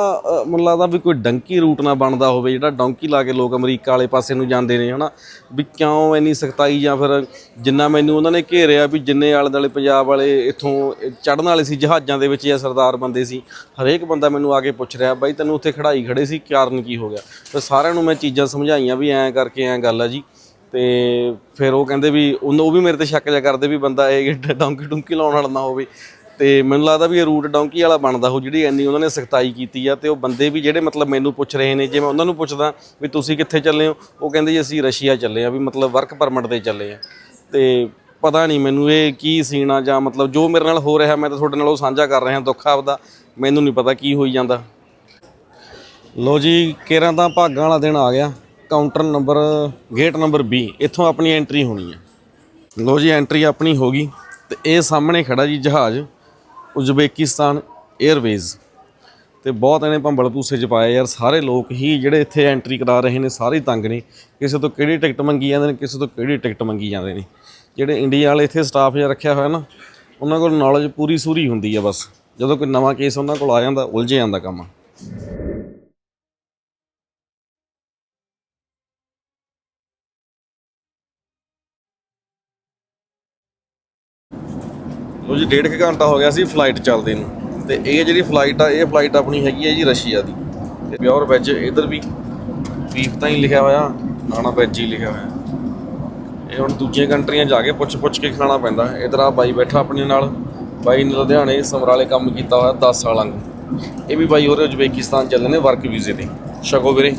ਮੈਨੂੰ ਲੱਗਦਾ ਵੀ ਕੋਈ ਡੰਕੀ ਰੂਟ ਨਾ ਬਣਦਾ ਹੋਵੇ, ਜਿਹੜਾ ਡੌਂਕੀ ਲਾ ਕੇ ਲੋਕ ਅਮਰੀਕਾ ਵਾਲੇ ਪਾਸੇ ਨੂੰ ਜਾਂਦੇ ਨੇ, ਹਨਾ? ਵੀ ਕਿਉਂ ਇੰਨੀ ਸਖਤਾਈ ਜਾਂ ਫਿਰ ਜਿੰਨਾ ਮੈਨੂੰ ਉਹਨਾਂ ਨੇ ਘੇਰਿਆ ਵੀ ਜਿੰਨੇ ਆਲੇ ਦੁਆਲੇ ਪੰਜਾਬ ਵਾਲੇ ਇੱਥੋਂ ਚੜਨ ਵਾਲੇ ਸੀ, ਜਹਾਜ਼ਾਂ ਦੇ ਵਿੱਚ ਜਾਂ ਸਰਦਾਰ ਬੰਦੇ ਸੀ, ਹਰੇਕ ਬੰਦਾ ਮੈਨੂੰ ਆ ਕੇ ਪੁੱਛ ਰਿਹਾ, ਬਾਈ, ਤੈਨੂੰ ਉੱਥੇ ਖੜਾਈ ਖੜੇ ਸੀ? ਕਾਰਨ ਕੀ ਹੋ ਗਿਆ? ਤੇ ਸਾਰਿਆਂ ਨੂੰ ਮੈਂ ਚੀਜ਼ਾਂ ਸਮਝਾਈਆਂ ਵੀ ਐਂ ਕਰਕੇ ਐਂ ਗੱਲ ਆ ਜੀ। ਤੇ ਫਿਰ ਉਹ ਕਹਿੰਦੇ ਵੀ ਉਹਨੂੰ ਉਹ ਵੀ ਮੇਰੇ ਤੇ ਸ਼ੱਕ ਜਿਹਾ ਕਰਦੇ ਵੀ ਬੰਦਾ ਇਹ ਡੌਂਕੀ ਡੁੰਕੀ ਲਾਉਣ ਵਾਲਾ ਨਾ ਹੋਵੇ। ਤੇ ਮੈਨੂੰ ਲੱਗਦਾ ਵੀ ਇਹ ਰੂਟ ਡੌਂਕੀ ਵਾਲਾ ਬਣਦਾ ਹੋ, ਜਿਹੜੀ ਇੰਨੀ ਉਹਨਾਂ ਨੇ ਸਖਤਾਈ ਕੀਤੀ ਆ ਤੇ ਉਹ ਬੰਦੇ ਵੀ ਜਿਹੜੇ ਮਤਲਬ ਮੈਨੂੰ ਪੁੱਛ ਰਹੇ ਨੇ, ਜੇ ਮੈਂ ਉਹਨਾਂ ਨੂੰ ਪੁੱਛਦਾ ਵੀ ਤੁਸੀਂ ਕਿੱਥੇ ਚੱਲੇ ਹੋ, ਉਹ ਕਹਿੰਦੇ ਜੀ ਅਸੀਂ ਰਸ਼ੀਆ ਚੱਲੇ ਆ, ਵੀ ਮਤਲਬ ਵਰਕ ਪਰਮਿਟ ਤੇ ਚੱਲੇ ਆ। ਤੇ ਪਤਾ ਨਹੀਂ ਮੈਨੂੰ ਇਹ ਕੀ ਸੀਨ ਆ ਜਾਂ ਮਤਲਬ ਜੋ ਮੇਰੇ ਨਾਲ ਹੋ ਰਿਹਾ, ਮੈਂ ਤਾਂ ਤੁਹਾਡੇ ਨਾਲ ਉਹ ਸਾਂਝਾ ਕਰ ਰਿਹਾ, ਦੁੱਖ ਆਪਦਾ, ਮੈਨੂੰ ਨਹੀਂ ਪਤਾ ਕੀ ਹੋਈ ਜਾਂਦਾ। ਲੋ ਜੀ, ਕੇਰਾਂ ਤਾਂ ਭਾਗਾਂ ਵਾਲਾ ਦਿਨ ਆ ਗਿਆ ਕਾਊਂਟਰ ਨੰਬਰ ਗੇਟ ਨੰਬਰ 20 ਇੱਥੋਂ ਆਪਣੀ ਐਂਟਰੀ ਹੋਣੀ ਹੈ ਲੋ ਜੀ ਐਂਟਰੀ ਆਪਣੀ ਹੋ ਗਈ ਤੇ ਇਹ ਸਾਹਮਣੇ ਖੜਾ ਜੀ ਜਹਾਜ਼। ਉਜ਼ਬੇਕਿਸਤਾਨ 에ਅਰਵੇਜ਼ ਤੇ ਬਹੁਤ ਇਹਨੇ ਭੰਬਲ ਭੂਸੇ ਚ ਪਾਏ ਯਾਰ, ਸਾਰੇ ਲੋਕ ਹੀ ਜਿਹੜੇ ਇੱਥੇ ਐਂਟਰੀ ਕਰਾ ਰਹੇ ਨੇ, ਸਾਰੇ ਤੰਗ ਨੇ। ਕਿਸੇ ਤੋਂ ਕਿਹੜੀ ਟਿਕਟ ਮੰਗੀ ਜਾਂਦੇ ਨੇ, ਕਿਸੇ ਤੋਂ ਕਿਹੜੀ ਟਿਕਟ ਮੰਗੀ ਜਾਂਦੇ ਨੇ। ਜਿਹੜੇ ਇੰਡੀਆ ਵਾਲੇ ਇੱਥੇ ਸਟਾਫ ਜਿਹਾ ਰੱਖਿਆ ਹੋਇਆ ਨਾ, ਉਹਨਾਂ ਕੋਲ ਨੌਲੇਜ ਪੂਰੀ ਸੂਰੀ ਹੁੰਦੀ ਆ ਬਸ। ਜਦੋਂ ਕੋਈ ਨਵਾਂ ਕੇਸ ਉਹਨਾਂ ਕੋਲ ਆ ਜਾਂਦਾ ਉਲਝ ਜਾਂਦਾ ਕੰਮ। ਲੋ ਜੀ, ਡੇਢ ਕੁ ਘੰਟਾ ਹੋ ਗਿਆ ਸੀ ਫਲਾਈਟ ਚੱਲਦੇ ਨੂੰ। ਤੇ ਇਹ ਜਿਹੜੀ ਫਲਾਈਟ ਆ, ਇਹ ਫਲਾਈਟ ਆਪਣੀ ਹੈਗੀ ਹੈ ਜੀ ਰਸ਼ੀਆ ਦੀ। ਤੇ ਪਿਓਰ ਵੈਜ ਇਧਰ ਵੀ ਬੀਫ ਤਾਂ ਹੀ ਲਿਖਿਆ ਹੋਇਆ ਨਾਨਾ ਵੈਜ ਹੀ ਲਿਖਿਆ ਹੋਇਆ। ਇਹ ਹੁਣ ਦੂਜੀਆਂ ਕੰਟਰੀਆਂ ਜਾ ਕੇ ਪੁੱਛ ਪੁੱਛ ਕੇ ਖਾਣਾ ਪੈਂਦਾ। ਇਧਰ ਆ ਬਾਈ ਬੈਠਾ ਆਪਣੇ ਨਾਲ। ਬਾਈ ਨੇ ਲੁਧਿਆਣੇ ਸਮਰਾਲੇ ਕੰਮ ਕੀਤਾ ਹੋਇਆ 10 ਸਾਲਾਂ ਨੂੰ। ਇਹ ਵੀ ਬਾਈ ਹੋਰ ਉਜ਼ਬੇਕਿਸਤਾਨ ਚੱਲੇ ਨੇ ਵਰਕ ਵੀਜ਼ੇ ਤੇ। ਸ਼ਕੋ ਵੀਰੇ।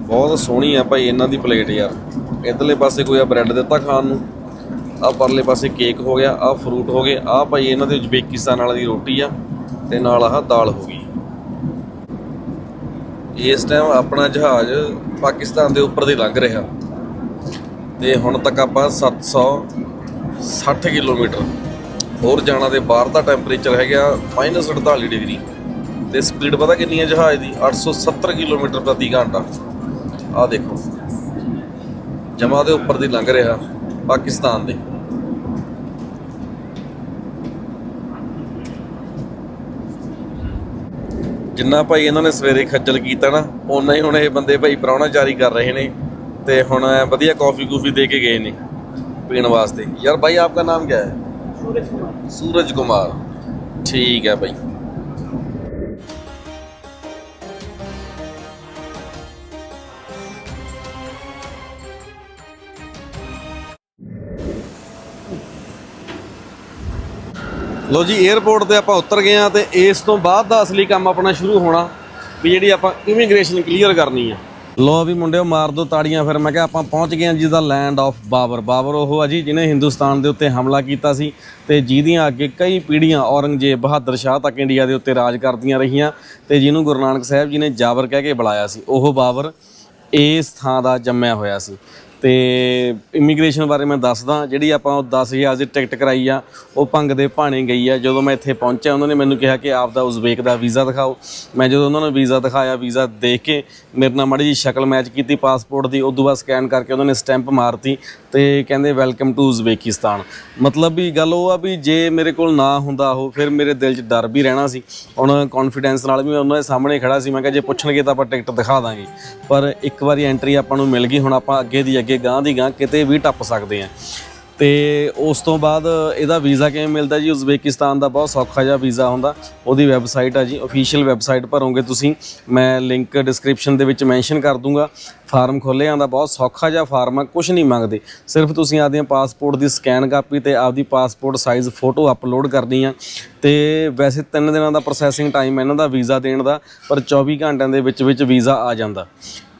ਬਹੁਤ ਸੋਹਣੀ ਆ ਭਾਈ ਇਹਨਾਂ ਦੀ ਪਲੇਟ ਯਾਰ। ਇਧਰਲੇ ਪਾਸੇ ਕੋਈ ਆ ਬ੍ਰੈਡ ਦਿੱਤਾ ਖਾਣ ਨੂੰ। ਆ ਪਰਲੇ ਪਾਸੇ ਕੇਕ ਹੋ ਗਿਆ, ਆ ਫਰੂਟ ਹੋ ਗਏ, ਆ ਭਾਈ ਇਹਨਾਂ ਦੇ ਉਜ਼ਬੇਕਿਸਤਾਨ ਵਾਲਾ ਦੀ ਰੋਟੀ ਆ, ਤੇ ਨਾਲ ਆਹ ਦਾਲ ਹੋ ਗਈ। ਇਸ ਟਾਈਮ ਆਪਣਾ ਜਹਾਜ਼ ਪਾਕਿਸਤਾਨ ਦੇ ਉੱਪਰ ਦੀ ਲੰਘ ਰਿਹਾ। ਤੇ ਹੁਣ ਤੱਕ ਆਪਾਂ 760 ਕਿਲੋਮੀਟਰ। ਹੋਰ ਜਾਣਾ ਤੇ ਬਾਹਰ ਦਾ ਟੈਂਪਰੇਚਰ ਹੈਗਾ -48 ਡਿਗਰੀ। ਤੇ ਸਪੀਡ ਪਤਾ ਕਿੰਨੀ ਹੈ ਜਹਾਜ਼ ਦੀ? 870 ਕਿਲੋਮੀਟਰ ਪ੍ਰਤੀ ਘੰਟਾ। ਆ ਦੇਖੋ। ਜਮਾ ਦੇ ਉੱਪਰ ਦੀ ਲੰਘ ਰਿਹਾ ਪਾਕਿਸਤਾਨ ਦੇ। ਜਿੰਨਾ ਭਾਈ ਇਹਨਾਂ ਨੇ ਸਵੇਰੇ ਖੱਜਲ ਕੀਤਾ ਨਾ ਓਨਾ ਹੀ ਹੁਣ ਇਹ ਬੰਦੇ ਭਾਈ ਪ੍ਰਾਹੁਣਾ ਜਾਰੀ ਕਰ ਰਹੇ ਨੇ ਤੇ ਹੁਣ ਵਧੀਆ ਕਾਫੀ ਕੂਫੀ ਦੇ ਕੇ ਗਏ ਨੇ ਪੀਣ ਵਾਸਤੇ ਯਾਰ ਭਾਈ ਆਪਕਾ ਨਾਮ ਕੀ ਹੈ सूरज कुमार सूरज कुमार ठीक है भाई ਲੋ ਜੀ 에어ਪੋਰਟ ਤੇ ਆਪਾਂ ਉਤਰ ਗਏ ਆ ਤੇ ਇਸ ਤੋਂ ਬਾਅਦ ਦਾ ਅਸਲੀ ਕੰਮ ਆਪਣਾ ਸ਼ੁਰੂ ਹੋਣਾ ਵੀ ਜਿਹੜੀ ਆਪਾਂ ਇਮੀਗ੍ਰੇਸ਼ਨ ਕਲੀਅਰ ਕਰਨੀ ਆ। ਲੋ ਵੀ ਮੁੰਡਿਓ, ਮਾਰ ਦੋ ਤਾੜੀਆਂ ਫਿਰ। ਮੈਂ ਕਿਹਾ ਆਪਾਂ ਪਹੁੰਚ ਗਏ ਆ ਜਿਹਦਾ ਲੈਂਡ ਆਫ ਬਾਬਰ ਬਾਬਰ ਉਹ ਆ ਜੀ ਜਿਹਨੇ ਹਿੰਦੁਸਤਾਨ ਦੇ ਉੱਤੇ ਹਮਲਾ ਕੀਤਾ ਸੀ ਤੇ ਜਿਹਦੀਆਂ ਅੱਗੇ ਕਈ ਪੀੜ੍ਹੀਆਂ ਔਰੰਗਜ਼ੇਬ ਬਹਾਦਰ ਸ਼ਾਹ ਤੱਕ ਇੰਡੀਆ ਦੇ ਉੱਤੇ ਰਾਜ ਕਰਦੀਆਂ ਰਹੀਆਂ ਤੇ ਜਿਹਨੂੰ ਗੁਰੂ ਨਾਨਕ ਸਾਹਿਬ ਜੀ ਨੇ ਜਾਬਰ ਕਹਿ ਕੇ ਬੁਲਾਇਆ ਸੀ, ਉਹ ਬਾਬਰ ਇਸ ਥਾਂ ਦਾ ਜੰਮਿਆ ਹੋਇਆ ਸੀ। ਤੇ ਇਮੀਗ੍ਰੇਸ਼ਨ ਬਾਰੇ ਮੈਂ ਦੱਸਦਾ, ਜਿਹੜੀ ਆਪਾਂ ਉਹ 10000 ਦੀ ਟਿਕਟ ਕਰਾਈ ਆ, ਉਹ ਭੰਗ ਦੇ ਭਾਣੇ ਗਈ ਆ। ਜਦੋਂ ਮੈਂ ਇੱਥੇ ਪਹੁੰਚਿਆ, ਉਹਨਾਂ ਨੇ ਮੈਨੂੰ ਕਿਹਾ ਕਿ ਆਪ ਦਾ ਉਜ਼ਬੇਕ ਦਾ ਵੀਜ਼ਾ ਦਿਖਾਓ। ਮੈਂ ਜਦੋਂ ਉਹਨਾਂ ਨੂੰ ਵੀਜ਼ਾ ਦਿਖਾਇਆ, ਵੀਜ਼ਾ ਦੇਖ ਕੇ ਮੇਰੇ ਨਾਲ ਮਾੜੀ ਜੀ ਸ਼ਕਲ ਮੈਚ ਕੀਤੀ ਪਾਸਪੋਰਟ ਦੀ, ਉਦੋਂ ਬਾਅਦ ਸਕੈਨ ਕਰਕੇ ਉਹਨਾਂ ਨੇ ਸਟੈਂਪ ਮਾਰਤੀ ਤੇ ਕਹਿੰਦੇ ਵੈਲਕਮ ਟੂ ਉਜ਼ਬੇਕਿਸਤਾਨ ਮਤਲਬ ਵੀ ਗੱਲ ਉਹ ਆ ਵੀ ਜੇ ਮੇਰੇ ਕੋਲ ਨਾ ਹੁੰਦਾ ਉਹ, ਫਿਰ ਮੇਰੇ ਦਿਲ 'ਚ ਡਰ ਵੀ ਰਹਿਣਾ ਸੀ। ਹੁਣ ਕੌਨਫੀਡੈਂਸ ਨਾਲ ਵੀ ਮੈਂ ਉਹਨਾਂ ਦੇ ਸਾਹਮਣੇ ਖੜਾ ਸੀ। ਮੈਂ ਕਿਹਾ, ਜੇ ਪੁੱਛਣਗੇ ਤਾਂ ਆਪਾਂ ਟਿਕਟ ਦਿਖਾ ਦਾਂਗੇ। ਪਰ ਇੱਕ ਵਾਰੀ ਐਂਟਰੀ ਆਪਾਂ ਨੂੰ ਮਿਲ ਗਈ, ਹੁਣ ਆਪਾਂ ਅੱਗੇ ਦੀ ਅੱਗੇ ਗਾਂ ਦੀ ਗਾਂ ਕਿਤੇ ਵੀ ਟੱਪ ਸਕਦੇ ਹਾਂ ਤੇ ਉਸ ਤੋਂ ਬਾਅਦ ਇਹਦਾ ਵੀਜ਼ਾ ਕਿਵੇਂ ਮਿਲਦਾ ਜੀ? ਉਜ਼ਬੇਕਿਸਤਾਨ ਦਾ ਬਹੁਤ ਸੌਖਾ ਜਿਹਾ ਵੀਜ਼ਾ ਹੁੰਦਾ। ਉਹਦੀ ਵੈਬਸਾਈਟ ਆ ਜੀ ਅਫੀਸ਼ੀਅਲ ਵੈਬਸਾਈਟ ਭਰੋਗੇ ਤੁਸੀਂ। ਮੈਂ ਲਿੰਕ ਡਿਸਕ੍ਰਿਪਸ਼ਨ ਦੇ ਵਿੱਚ ਮੈਂਸ਼ਨ ਕਰ ਦੂੰਗਾ। ਫਾਰਮ ਖੋਲ੍ਹਿਆ ਆਂਦਾ ਬਹੁਤ ਸੌਖਾ ਜਿਹਾ ਫਾਰਮ ਆ ਕੁਝ ਨਹੀਂ ਮੰਗਦੇ। ਸਿਰਫ ਤੁਸੀਂ ਆਪਦੀਆਂ ਪਾਸਪੋਰਟ ਦੀ ਸਕੈਨ ਕਾਪੀ ਤੇ ਆਪਦੀ ਪਾਸਪੋਰਟ ਸਾਈਜ਼ ਫੋਟੋ ਅਪਲੋਡ ਕਰਨੀ ਆ। ਤੇ ਵੈਸੇ 3 ਦਿਨਾਂ ਦਾ ਪ੍ਰੋਸੈਸਿੰਗ ਟਾਈਮ ਇਹਨਾਂ ਦਾ ਵੀਜ਼ਾ ਦੇਣ ਦਾ, ਪਰ 24 ਘੰਟਿਆਂ ਦੇ ਵਿੱਚ ਵਿੱਚ ਵੀਜ਼ਾ ਆ ਜਾਂਦਾ।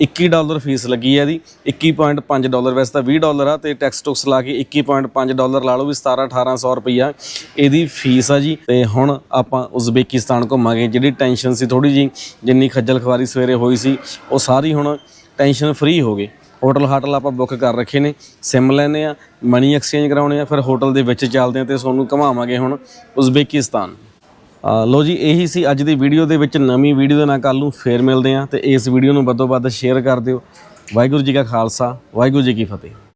21 ਡਾਲਰ ਫੀਸ ਲੱਗੀ ਹੈ ਇਹਦੀ 21.5 ਡਾਲਰ, ਵੈਸੇ ਤਾਂ 20 ਡਾਲਰ ਆ ਤੇ ਟੈਕਸ ਟੁਕਸ ਲਾ ਕੇ 21.5 ਡਾਲਰ ਲਾ ਲਓ ਵੀ 17 1800 ਰੁਪਈਆ ਇਹਦੀ ਫੀਸ ਆ ਜੀ। ਤੇ ਹੁਣ ਆਪਾਂ ਉਜ਼ਬੇਕਿਸਤਾਨ ਘੁੰਮਾਂਗੇ, ਜਿਹੜੀ ਟੈਨਸ਼ਨ ਸੀ ਥੋੜੀ ਜੀ ਜਿੰਨੀ ਖੱਜਲ ਖਵਾਰੀ ਸਵੇਰੇ ਹੋਈ ਸੀ, ਉਹ ਸਾਰੀ ਹੁਣ ਟੈਨਸ਼ਨ ਫ੍ਰੀ ਹੋ ਗਈ ਹੋਟਲ ਹਾਟਲ ਆਪਾਂ ਬੁੱਕ ਕਰ ਰੱਖੇ ਨੇ ਸਿਮ ਲੈਨੇ ਆ ਮਨੀ ਐਕਸਚੇਂਜ ਕਰਾਉਣੇ ਆ, ਫਿਰ ਹੋਟਲ ਦੇ ਵਿੱਚ ਚੱਲਦੇ ਆ ਤੇ ਤੁਹਾਨੂੰ ਘੁਮਾਵਾਂਗੇ ਹੁਣ ਉਜ਼ਬੇਕਿਸਤਾਨ। ਲੋ ਜੀ, ਇਹੀ ਸੀ ਅੱਜ ਦੀ ਵੀਡੀਓ ਦੇ ਵਿੱਚ ਨਵੀਂ ਵੀਡੀਓ ਦੇ ਨਾਲ ਕੱਲ ਨੂੰ ਫੇਰ ਮਿਲਦੇ ਆ ਤੇ ਇਸ ਵੀਡੀਓ ਨੂੰ ਵੱਧੋ ਵੱਧ ਸ਼ੇਅਰ ਕਰ ਦਿਓ। ਵਾਹਿਗੁਰੂ ਜੀ ਕਾ ਖਾਲਸਾ, ਵਾਹਿਗੁਰੂ ਜੀ ਕੀ ਫਤਿਹ।